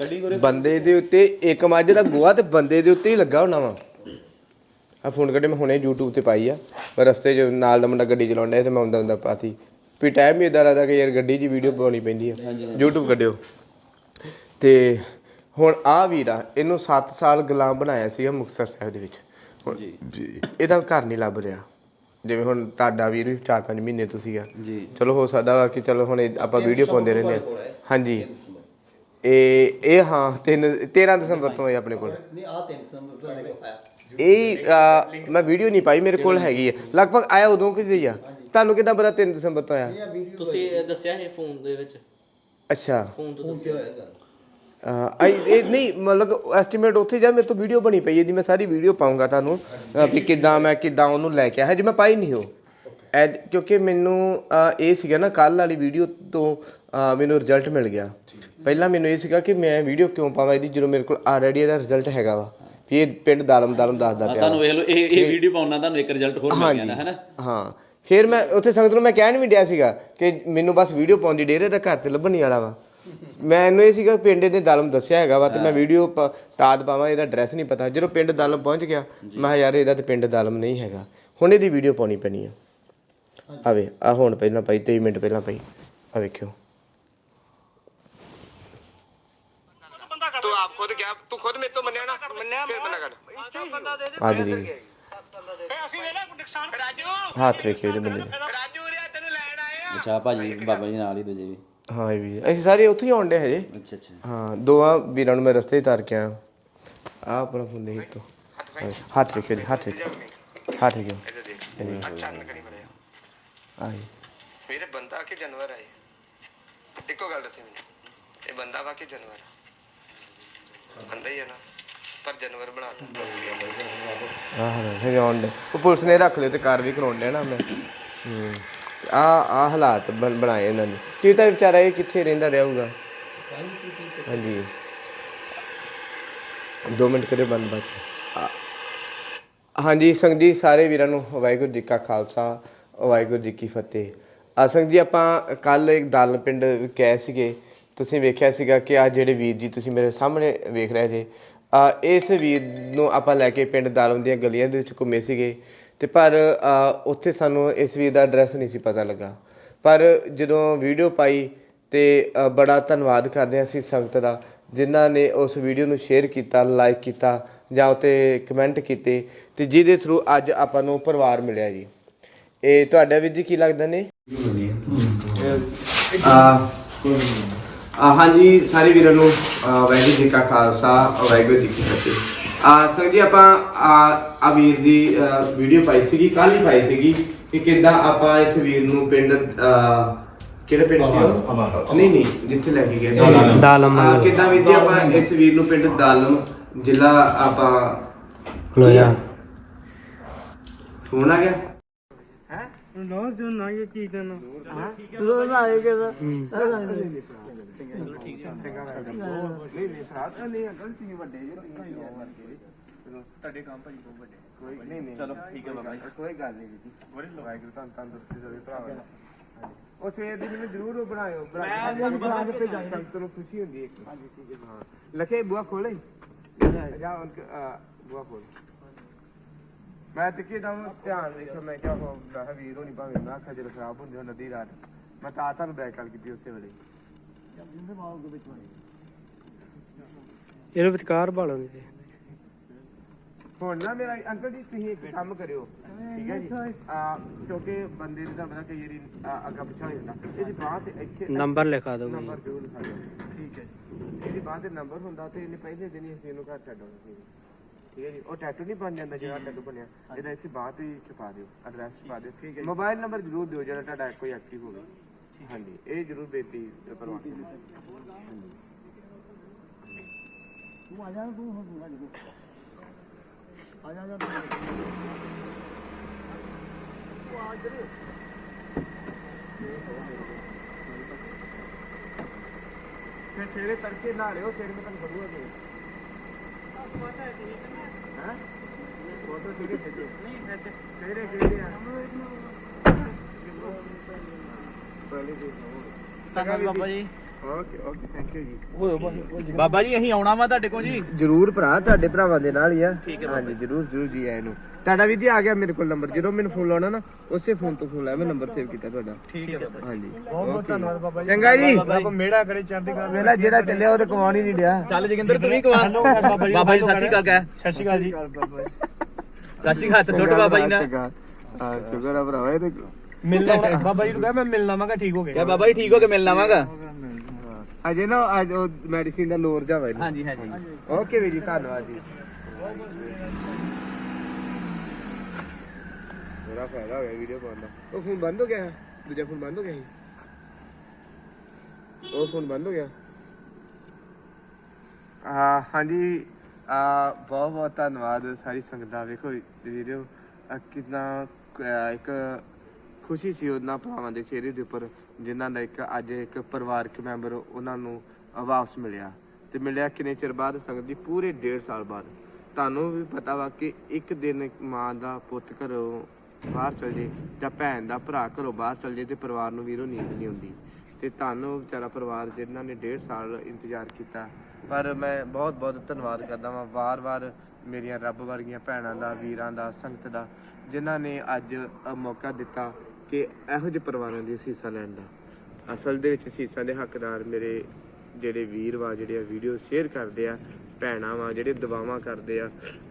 Speaker 3: ਕੱਢੀ
Speaker 2: ਬੰਦੇ ਦੇ ਉੱਤੇ ਇੱਕ ਮੱਝ ਦਾ ਗੋਹਾ ਤੇ ਬੰਦੇ ਦੇ ਉੱਤੇ ਹੀ ਲੱਗਾ ਹੋਣਾ ਵਾ। ਆ ਫੋਨ ਕੱਢੇ ਮੈਂ ਹੁਣੇ YouTube ਤੇ ਪਾਈ ਆ। ਪਰ ਰਸਤੇ 'ਚ ਨਾਲ ਦਾ ਮੁੰਡਾ ਗੱਡੀ ਚਲਾਉਂਦਾ ਤੇ ਮੈਂ ਹੁੰਦਾ ਹੁੰਦਾ ਪਾਤੀ। ਵੀ ਟਾਈਮ ਵੀ ਇਦਾਂ ਲੱਗਦਾ ਕਿ ਯਾਰ ਗੱਡੀ 'ਚ ਵੀਡੀਓ ਪਾਉਣੀ ਪੈਂਦੀ ਆ। YouTube ਕੱਢਿਓ। ਤੇ ਹੁਣ ਆ ਵੀਰ ਆ ਇਹਨੂੰ 7 ਸਾਲ ਗੁਲਾਮ ਬਣਾਇਆ ਸੀਗਾ ਮੁਕਤਸਰ ਸਾਹਿਬ ਦੇ ਵਿੱਚ। ਹੁਣ ਇਹਦਾ ਘਰ ਨਹੀਂ ਲੱਭ ਰਿਹਾ। ਜਿਵੇਂ ਹੁਣ ਤੁਹਾਡਾ ਵੀਰ ਵੀ 4-5 ਮਹੀਨੇ ਤੋਂ ਸੀਗਾ।
Speaker 5: ਜੀ।
Speaker 2: ਚਲੋ ਹੋ ਸਕਦਾ ਵਾ ਕਿ ਚਲੋ ਹੁਣ ਇਹ ਆਪਾਂ ਵੀਡੀਓ ਪਾਉਂਦੇ ਰਹਿੰਦੇ ਆ। ਹਾਂਜੀ। ਇਹ ਇਹ ਹਾਂ 3 13 ਦਸੰਬਰ ਤੋਂ ਹੈ ਆਪਣੇ ਕੋਲ।
Speaker 1: ਨਹੀਂ ਆ ਤਿੰਨ ਨੰਬਰ ਤੋਂ
Speaker 2: ਇਹ ਅਹ, ਮੈਂ ਵੀਡੀਓ ਨਹੀਂ ਪਾਈ ਮੇਰੇ ਕੋਲ ਹੈਗੀ ਹੈ ਲਗਭਗ ਆਇਆ ਉਦੋਂ ਕਿ ਆ। ਤੁਹਾਨੂੰ ਕਿਦਾਂ ਪਤਾ 3 ਦਸੰਬਰ ਤੋਂ
Speaker 1: ਵੀਡੀਓ
Speaker 6: ਤੁਸੀਂ ਇਹ ਦੱਸਿਆ ਇਹ ਫੋਨ ਦੇ ਵਿੱਚ?
Speaker 2: ਅੱਛਾ।
Speaker 6: ਫੋਨ ਤੋਂ ਦੱਸਿਆ
Speaker 2: ਅਹ, ਆਈ- ਇਹ ਨਹੀਂ ਮਤਲਬ ਐਸਟੀਮੇਟ ਉੱਥੇ ਜਾ ਮੇਰੇ ਤੋਂ ਵੀਡੀਓ ਬਣੀ ਪਈ ਹੈ ਜੀ ਮੈਂ ਸਾਰੀ ਵੀਡੀਓ ਪਾਉਂਗਾ ਤੁਹਾਨੂੰ ਅਹ, ਵੀ ਕਿਦਾਂ ਮੈਂ ਕਿਦਾਂ ਉਹਨੂੰ ਲੈ ਕੇ ਆਇਆ। ਜੀ ਮੈਂ ਪਾਈ ਨਹੀਂ ਉਹ। ਐਦ- ਕਿਉਂਕਿ ਮੈਨੂੰ ਅਹ, ਇਹ ਸੀਗਾ ਨਾ ਕੱਲ ਵਾਲੀ ਵੀਡੀਓ ਤੋਂ ਅਹ, ਮੈਨੂੰ ਰਿਜ਼ਲਟ ਮਿਲ ਗਿਆ। ਪਹਿਲਾਂ ਮੈਨੂੰ ਇਹ ਸੀਗਾ ਕਿ ਮੈਂ ਵੀਡੀਓ ਕਿਉਂ ਪਾਵਾਂ ਇਹਦੀ ਜਦੋਂ ਮੇਰੇ ਕੋਲ ਆਲਰੇਡੀ ਇਹਦਾ ਰਿਜ਼ਲਟ ਹੈਗਾ ਵਾ। ਵੀ ਇਹ ਪਿੰਡ ਦਾਲਮ ਦਾਲਮ ਦੱਸਦਾ ਪਿਆ
Speaker 3: ਤੁਹਾਨੂੰ ਵੇਖ ਲਓ ਇਹ ਇਹ ਵੀਡੀਓ ਪਾਉਣਾ ਤੁਹਾਨੂੰ ਇੱਕ ਰਿਜ਼ਲਟ ਹੋਰ ਮਿਲ ਗਿਆ ਨਾ ਹੈਨਾ
Speaker 2: ਹਾਂ। ਫਿਰ ਮੈਂ ਉੱਥੇ ਸੰਗਤ ਨੂੰ ਮੈਂ ਕਹਿਣ ਵੀ ਡਿਆ ਸੀਗਾ ਕਿ ਮੈਨੂੰ ਬਸ ਵੀਡੀਓ ਪਾਉਣ ਦੀ ਡੇਰੇ ਦਾ ਘਰ ਤੇ ਲੱਭਣ ਨਹੀਂ ਵਾਲਾ ਵਾ। ਮੈਨੂੰ ਇਹ ਸੀਗਾ ਪਿੰਡ ਦੇ ਦਾਲਮ ਦੱਸਿਆ ਹੈਗਾ ਵਾ ਤੇ ਮੈਂ ਵੀਡੀਓ ਤਾਦ ਪਾਵਾਂ ਇਹਦਾ ਐਡਰੈਸ ਨਹੀਂ ਪਤਾ। ਜਦੋਂ ਪਿੰਡ ਦਾਲਮ ਪਹੁੰਚ ਗਿਆ ਮੈਂ ਕਿਹਾ ਯਾਰ ਇਹਦਾ ਤੇ ਪਿੰਡ ਦਾਲਮ ਨਹੀਂ ਹੈਗਾ। ਹੁਣ ਇਹਦੀ ਵੀਡੀਓ ਪਾਉਣੀ ਪੈਣੀ ਆ। ਆਵੇ ਆ ਹੁਣ ਪਹਿਲਾਂ ਪਾਈ 23 ਮਿੰਟ ਪਹਿਲਾਂ ਪਾਈ। ਆ ਵੇਖਿਓ।
Speaker 7: ਤੂੰ ਆਪ ਖੁਦ ਗਿਆ ਤੂੰ ਖੁਦ ਮੇਰੇ ਤੋਂ ਮੰਨਿਆ ਨਾ? ਮੰਨਿਆ ਫਿਰ ਬੰਦਾ ਕਰ
Speaker 2: ਅੱਜ ਦੀ
Speaker 7: ਅਸੀਂ ਵੇਲਾ ਨੁਕਸਾਨ ਰਾਜੂ।
Speaker 2: ਹੱਥ ਵੇਖਿਓ ਇਹਦੇ ਬੰਦੇ ਦੇ
Speaker 7: ਰਾਜੂ ਰਿਆ ਤੈਨੂੰ ਲੈਣ ਆਏ ਆ।
Speaker 5: ਅੱਛਾ ਭਾਜੀ ਬਾਬਾ ਜੀ ਨਾਲ ਹੀ ਦੂਜੇ ਵੀ।
Speaker 2: ਹਾਂ ਇਹ ਵੀ ਅਸੀਂ ਸਾਰੇ ਉੱਥੇ ਹੀ ਆਉਣ ਡੇ ਹਜੇ।
Speaker 5: ਅੱਛਾ ਅੱਛਾ।
Speaker 2: ਹਾਂ ਦੋਵਾਂ ਵੀਰਾਂ ਨੂੰ ਮੈਂ ਰਸਤੇ 'ਚ ਤਾਰ ਕੇ ਆਇਆ। ਆ ਆਪਣਾ ਫੋਨ ਨਹੀਂ ਤੋਂ। ਹੱਥ ਵੇਖਿਓ ਜੀ ਹੱਥ ਵੇਖਿਓ। ਹੱਥ ਵੇਖਿਓ।
Speaker 7: ਅੱਛਾ ਕਰੀ ਬੜਿਆ
Speaker 2: ਆਏ
Speaker 7: ਮੇਰੇ ਬੰਦਾ ਕਿ ਜਾਨਵਰ ਆਏ ਇੱਕੋ ਗੱਲ ਦੱਸੀ ਮੈਨੂੰ। ਇਹ ਬੰਦਾ ਵਾ ਕਿ ਜਾਨਵਰ ਬੰਦਾ ਹੀ ਹੈ ਨਾ। ਪਰ ਜਾਨਵਰ ਬਣਾਤਾ
Speaker 2: ਆਹ ਫਿਰ ਆਉਣ ਡੇ ਉਹ ਪੁਲਿਸ ਨੇ ਰੱਖ ਲਿਓ ਤੇ ਕਾਰ ਵੀ ਕਰਾਉਣ ਨਾ ਮੈਂ। ਹੂੰ। ਆ ਆ ਹਾਲਾਤ ਬਣ- ਬਣਾਏ ਇਹਨਾਂ ਨੇ। ਕੀ ਤਾਂ ਵਿਚਾਰਾ ਇਹ ਕਿੱਥੇ ਰਹਿੰਦਾ ਰਹੂਗਾ ਹਾਂਜੀ। 2 ਮਿੰਟ ਕਰੇ ਬੰਦ ਬਚ ਆ- ਹਾਂਜੀ ਸੰਗ ਜੀ ਸਾਰੇ ਵੀਰਾਂ ਨੂੰ ਵਾਹਿਗੁਰੂ ਜੀ ਕਾ ਖਾਲਸਾ ਵਾਹਿਗੁਰੂ ਜੀ ਕੀ ਫਤਿਹ। ਆ ਸੰਗ ਜੀ ਆਪਾਂ ਕੱਲ ਇੱਕ ਦਾਲ ਪਿੰਡ ਗਏ ਸੀਗੇ। ਤੁਸੀਂ ਵੇਖਿਆ ਸੀਗਾ ਕਿ ਆ ਜਿਹੜੇ ਵੀਰ ਜੀ ਤੁਸੀਂ ਮੇਰੇ ਸਾਹਮਣੇ ਵੇਖ ਰਹੇ ਜੇ ਇਸ ਵੀਰ ਨੂੰ ਆਪਾਂ ਲੈ ਕੇ ਪਿੰਡ ਦਾਲਮ ਦੀਆਂ ਗਲੀਆਂ ਦੇ ਵਿੱਚ ਘੁੰਮੇ ਸੀਗੇ। ਤੇ ਪਰ ਉੱਥੇ ਸਾਨੂੰ ਇਸ ਵੀਰ ਦਾ ਐਡਰੈਸ ਨਹੀਂ ਸੀ ਪਤਾ ਲੱਗਾ। ਪਰ ਜਦੋਂ ਵੀਡੀਓ ਪਾਈ ਤੇ ਬੜਾ ਧੰਨਵਾਦ ਕਰਦੇ ਹਾਂ ਅਸੀਂ ਸੰਗਤ ਦਾ ਜਿਨ੍ਹਾਂ ਨੇ ਉਸ ਵੀਡੀਓ ਨੂੰ ਸ਼ੇਅਰ ਕੀਤਾ ਲਾਈਕ ਕੀਤਾ ਜਾਂ ਉਤੇ ਕਮੈਂਟ ਕੀਤੇ ਤੇ ਜਿਹਦੇ ਥਰੂ ਅੱਜ ਆਪਾਂ ਨੂੰ ਪਰਿਵਾਰ ਮਿਲਿਆ ਜੀ। ਇਹ ਤੁਹਾਡਾ ਵੀਰ ਜੀ ਕੀ ਲੱਗਦਾ ਨੇ? ਆ ਹਾਂਜੀ ਸਾਰੇ ਵੀਰਾਂ ਨੂੰ ਅ, ਵਾਹਿਗੁਰੂ ਜੀ ਕਾ ਖਾਲਸਾ ਵਾਹਿਗੁਰੂ ਜੀ ਕੀ ਫਤਿਹ। ਆ ਸੰਗ ਜੀ ਆਪਾਂ ਆ ਆ ਵੀਰ ਦੀ ਵੀਡੀਓ ਪਾਈ ਸੀਗੀ ਕੱਲ ਹੀ ਪਾਈ ਸੀਗੀ ਕਿ ਕਿੱਦਾਂ ਆਪਾਂ ਇਸ ਵੀਰ ਨੂੰ ਪਿੰਡ ਅ, ਕਿਹੜਾ ਪਿੰਡ ਸੀ ਉਹ? ਨਹੀਂ ਨਹੀਂ ਜਿੱਥੇ ਲੈ ਕੇ ਗਏ ਦਾਲਮ ਕਿੱਦਾਂ ਵੀਰ ਜੀ ਆਪਾਂ ਇਸ ਵੀਰ ਨੂੰ ਪਿੰਡ ਦਾਲਮ ਜ਼ਿਲ੍ਹਾ ਆਪਾਂ ਖਲੋਇਆ। ਫੋਨ ਆ ਗਿਆ? ਉਹ ਸਵੇਰ ਦੀ ਮੈਨੂੰ ਜ਼ਰੂਰ ਉਹ ਬਣਾਇਓ ਬਣਾ ਬਣਾ ਕੇ ਭੇਜਾਂਗੇ ਸੰਗਤ ਖੁਸ਼ੀ ਹੁੰਦੀ ਹੈ ਇੱਕ ਹਾਂ ਲਖੇ ਬੁਆ ਖੋਲੇ ਜਾ ਉਨਕ ਬੁਆ ਖੋਲੇ ਮੈਂ ਤੇ ਕੀ ਦਮ ਧਿਆਨ ਵੇਖਿਆ ਮੈਂ ਕਿਹਾ ਉਹ ਵੀਰ ਹੋਣੀ ਭਾਵੇਂ ਮੈਂ ਅੱਖਾਂ ਖਰਾਬ ਹੁੰਦੀ ਹੋ ਨਦੀ ਰਾਤ। ਮੈਂ ਤਾਂ ਤੁਹਾਨੂੰ ਬੈਕ ਕਾਲ ਕੀਤੀ ਉਸੇ ਵੇਲੇ।
Speaker 8: ਇਹਨੂੰ ਵਿਚਕਾਰ ਭਾਲੋਗੇ
Speaker 2: ਹੁਣ ਨਾ ਮੇਰਾ ਅੰਕਲ ਜੀ ਤੁਸੀਂ ਇੱਕ ਕੰਮ ਕਰਿਓ। ਠੀਕ ਹੈ ਜੀ? ਆ ਕਿਉਂਕਿ ਬੰਦੇ ਦੀ ਤਾਂ ਪਤਾ ਕਈ ਵਾਰੀ ਆ, ਅੱਗਾ ਪਿੱਛਾ ਹੋ ਜਾਂਦਾ। ਇਹਦੀ ਬਾਹ ਤੇ ਇੱਥੇ
Speaker 8: ਨੰਬਰ ਲਿਖਾ ਦਿਓ
Speaker 2: ਨੰਬਰ ਜ਼ਰੂਰ ਲਿਖਾ ਦਿਓ। ਠੀਕ ਹੈ ਜੀ। ਇਹਦੀ ਬਾਹ ਤੇ ਨੰਬਰ ਹੁੰਦਾ ਤੇ ਇਹਨੇ ਪਹਿਲੇ ਦਿਨ ਹੀ ਅਸੀਂ ਇਹਨੂੰ ਘਰ ਛੱਡ ਆਉਣਾ ਸੀ। ਠੀਕ ਹੈ ਜੀ। ਉਹ ਟੈਟੂ ਨਹੀਂ ਬਣ ਜਾਂਦਾ ਜਿਹੜਾ ਟੈਟੂ ਬਣਿਆ। ਇਹਦਾ ਇੱਥੇ ਬਾਹ ਤੇ ਹੀ ਛਪਾ ਦਿਓ ਐਡਰੈਸ ਛਪਾ ਦਿਓ। ਠੀਕ ਹੈ ਮੋਬਾਈਲ ਨੰਬਰ ਜ਼ਰੂਰ ਦਿਓ ਜਿਹੜਾ ਤੁਹਾਡਾ ਕੋਈ ਐਕਟਿਵ ਹੋਵੇ। ਹਾਂਜੀ ਇਹ ਜ਼ਰੂਰ ਬੇਨਤੀ ਪ੍ਰਵਾਨ ਕਰੋ ਫਿਰ ਸਵੇਰੇ ਤੜਕੇ ਨਹਾ ਲਿਓ ਫਿਰ ਮੈਂ ਤੁਹਾਨੂੰ ਫੜੂਗਾ
Speaker 6: Baba ji.
Speaker 2: Okay okay thank you ਜੀ।
Speaker 3: ਬਾਬਾ ਜੀ। ਅਸੀਂ ਆਉਣਾ ਵਾ ਤੁਹਾਡੇ ਕੋਲ ਜੀ।
Speaker 2: ਜਰੂਰ ਭਰਾ ਤੁਹਾਡੇ ਭਰਾਵਾਂ ਦੇ ਨਾਲ ਹੀ ਆ। ਹਾਂਜੀ ਜਰੂਰ ਜਰੂਰ ਜੀ ਆਏ ਨੂੰ। ਤੁਹਾਡਾ ਵੀ ਜੀ ਆ ਗਿਆ ਮੇਰੇ ਕੋਲ ਨੰਬਰ। ਜਦੋਂ ਮੈਨੂੰ ਫੋਨ ਲਾਉਣਾ ਨਾ ਉਸੇ ਫੋਨ ਤੋਂ ਫੋਨ ਲਾਇਆ ਮੈਂ ਨੰਬਰ ਸੇਵ ਕੀਤਾ ਤੁਹਾਡਾ। ਠੀਕ ਹੈ ਹਾਂਜੀ। ਬਹੁਤ ਬਹੁਤ ਧੰਨਵਾਦ ਬਾਬਾ ਜੀ। ਚੰਗਾ ਜੀ।
Speaker 4: ਬਾਬਾ ਮੇੜਾ ਕਰੇ ਚੜ੍ਹਦੀ ਕਲਾ
Speaker 2: ਵੇਲਾ ਜਿਹੜਾ ਚੱਲਿਆ ਉਹ ਤੇ ਕਮਾਉਣ ਹੀ ਨਹੀਂ ਡਿਆ।
Speaker 3: ਚੱਲ ਜੋਗਿੰਦਰ ਤੂੰ ਵੀ ਕਵਾ ਬਾਬਾ ਜੀ ਸਤਿ ਸ਼੍ਰੀ ਅਕਾਲ ਕਹਿ।
Speaker 4: ਸਤਿ ਸ਼੍ਰੀ ਅਕਾਲ ਜੀ।
Speaker 3: ਸਤਿ ਸ਼੍ਰੀ ਅਕਾਲ ਹੱਥ ਸੁੱਟ ਬਾਬਾ ਜੀ ਨਾਲ
Speaker 2: ਸ਼ੁਕਰ ਆ ਭਰਾਵਾ ਇਹ ਤੇ
Speaker 4: ਮਿਲਣਾ ਬਾਬਾ ਜੀ ਨੂੰ ਕਹਾਂ ਮੈਂ ਮਿਲਣਾ ਆਵਾਂਗਾ ਠੀਕ ਹੋ
Speaker 3: ਕਹਿ
Speaker 4: ਗਿਆ
Speaker 3: ਬਾਬਾ ਜੀ ਠੀਕ ਹੋ ਕੇ ਮਿਲਣਾ ਵਾਂਗਾ
Speaker 2: ਅਜੇ ਨਾ ਅੱਜ ਉਹ ਮੈਡੀਸਿਨ ਦਾ ਲੋਰ ਜਾਵਾ
Speaker 3: ਹਾਂਜੀ ਹਾਂਜੀ।
Speaker 2: ਓਕੇ ਵੀ ਜੀ ਧੰਨਵਾਦ ਜੀ। ਮੇਰਾ ਫਾਇਦਾ ਹੋ ਗਿਆ ਵੀਡੀਓ ਪਾਉਣ ਦਾ। ਉਹ ਫੋਨ ਬੰਦ ਹੋ ਗਿਆ ਦੂਜਾ ਫੋਨ ਬੰਦ ਹੋ ਗਿਆ ਸੀ? ਉਹ ਫੋਨ ਬੰਦ ਹੋ ਗਿਆ? ਆ ਹਾਂਜੀ। ਆ ਬਹੁਤ ਬਹੁਤ ਧੰਨਵਾਦ ਸਾਰੀ ਸੰਗਤ। ਦਾ ਵੇਖੋ ਵੀਡੀਓ ਕਿੰਨਾ ਅਹ, ਇੱਕ ਖੁਸ਼ੀ ਸੀ ਉਹਨਾਂ ਭਰਾਵਾਂ ਦੇ ਚਿਹਰੇ ਦੇ ਉੱਪਰ, ਜਿਨ੍ਹਾਂ ਦਾ ਇੱਕ ਅੱਜ ਇੱਕ ਪਰਿਵਾਰਕ ਮੈਂਬਰ ਉਹਨਾਂ ਨੂੰ ਵਾਪਸ ਮਿਲਿਆ। ਤੇ ਮਿਲਿਆ ਕਿੰਨੇ ਚਿਰ ਬਾਅਦ? ਸੰਗਤ ਜੀ, ਪੂਰੇ 1.5 ਸਾਲ ਬਾਅਦ। ਤੁਹਾਨੂੰ ਵੀ ਪਤਾ ਵਾ ਕਿ ਇੱਕ ਦਿਨ ਮਾਂ ਦਾ ਪੁੱਤ ਘਰੋਂ ਬਾਹਰ ਚਲ ਜੇ ਜਾਂ ਭੈਣ ਦਾ ਭਰਾ ਘਰੋਂ ਬਾਹਰ ਚਲ ਜੇ ਤੇ ਪਰਿਵਾਰ ਨੂੰ ਵੀਰੋਂ ਨੀਂਦ ਨਹੀਂ ਆਉਂਦੀ। ਤੇ ਤੁਹਾਨੂੰ ਵਿਚਾਰਾ ਪਰਿਵਾਰ ਜਿਨ੍ਹਾਂ ਨੇ 1.5 ਸਾਲ ਇੰਤਜ਼ਾਰ ਕੀਤਾ, ਪਰ ਮੈਂ ਬਹੁਤ ਬਹੁਤ ਧੰਨਵਾਦ ਕਰਦਾ ਵਾਂ ਵਾਰ-ਵਾਰ ਮੇਰੀਆਂ ਰੱਬ ਵਰਗੀਆਂ ਭੈਣਾਂ ਦਾ, ਵੀਰਾਂ ਦਾ, ਸੰਗਤ ਦਾ, ਜਿਨ੍ਹਾਂ ਨੇ ਅੱਜ ਮੌਕਾ ਦਿੱਤਾ ਕਿ ਇਹੋ ਜਿਹੇ ਪਰਿਵਾਰਾਂ ਦੀ ਸੀਸਾ ਲੈਣ ਦਾ। ਅਸਲ ਦੇ ਵਿੱਚ ਸੀਸਾਂ ਦੇ ਹੱਕਦਾਰ ਮੇਰੇ ਜਿਹੜੇ ਵੀਰ ਵਾ ਜਿਹੜੇ ਆ ਵੀਡੀਓ ਸ਼ੇਅਰ ਕਰਦੇ ਆ ਭੈਣਾਂ ਵਾ ਜਿਹੜੇ ਦਵਾਵਾਂ ਕਰਦੇ ਆ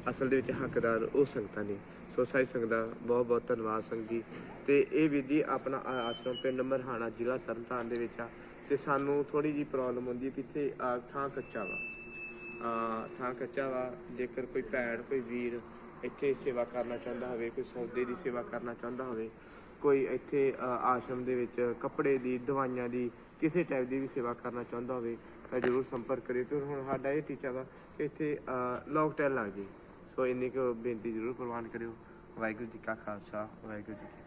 Speaker 2: ਅਸਲ ਦੇ ਵਿੱਚ ਹੱਕਦਾਰ ਉਹ ਸੰਗਤਾਂ ਨੇ। ਸੋ ਸਾਰੀ ਸੰਗਤ ਦਾ ਬਹੁਤ ਬਹੁਤ ਧੰਨਵਾਦ ਸੰਗਤ ਜੀ। ਤੇ ਇਹ ਵੀ ਜੀ ਆਪਣਾ ਆ- ਆਸ਼ਰਮ ਪਿੰਡ ਮਰਹਾਣਾ ਜ਼ਿਲ੍ਹਾ ਤਰਨਤਾਰਨ ਦੇ ਵਿੱਚ ਆ। ਤੇ ਸਾਨੂੰ ਥੋੜੀ ਜੀ ਪ੍ਰੋਬਲਮ ਹੁੰਦੀ ਹੈ ਕਿ ਇੱਥੇ ਆ, ਥਾਂ ਕੱਚਾ ਵਾ। ਆ ਥਾਂ ਕੱਚਾ ਵਾ ਜੇਕਰ ਕੋਈ ਭੈਣ ਕੋਈ ਵੀਰ ਇੱਥੇ ਸੇਵਾ ਕਰਨਾ ਚਾਹੁੰਦਾ ਹੋਵੇ ਕੋਈ ਸੌਦੇ ਦੀ ਸੇਵਾ ਕਰਨਾ ਚਾਹੁੰਦਾ ਹੋਵੇ ਕੋਈ ਇੱਥੇ ਅ, ਆਸ਼ਰਮ ਦੇ ਵਿੱਚ ਕੱਪੜੇ ਦੀ ਦਵਾਈਆਂ ਦੀ ਕਿਸੇ ਟਾਈਪ ਦੀ ਵੀ ਸੇਵਾ ਕਰਨਾ ਚਾਹੁੰਦਾ ਹੋਵੇ ਤਾਂ ਜਰੂਰ ਸੰਪਰਕ ਕਰਿਓ ਕਿਉਂਕਿ ਹੁਣ ਸਾਡਾ ਇਹ ਟੀਚਾ ਵਾ ਕਿ ਇੱਥੇ ਲੌਕਡਾਊਨ ਲੱਗ ਜੇ ਸੋ ਇੰਨੀ ਕੁ ਬੇਨਤੀ ਜਰੂਰ ਪ੍ਰਵਾਨ ਕਰਿਓ। ਵਾਹਿਗੁਰੂ ਜੀ ਕਾ ਖਾਲਸਾ ਵਾਹਿਗੁਰੂ ਜੀ ਕੀ ਫਤਿਹ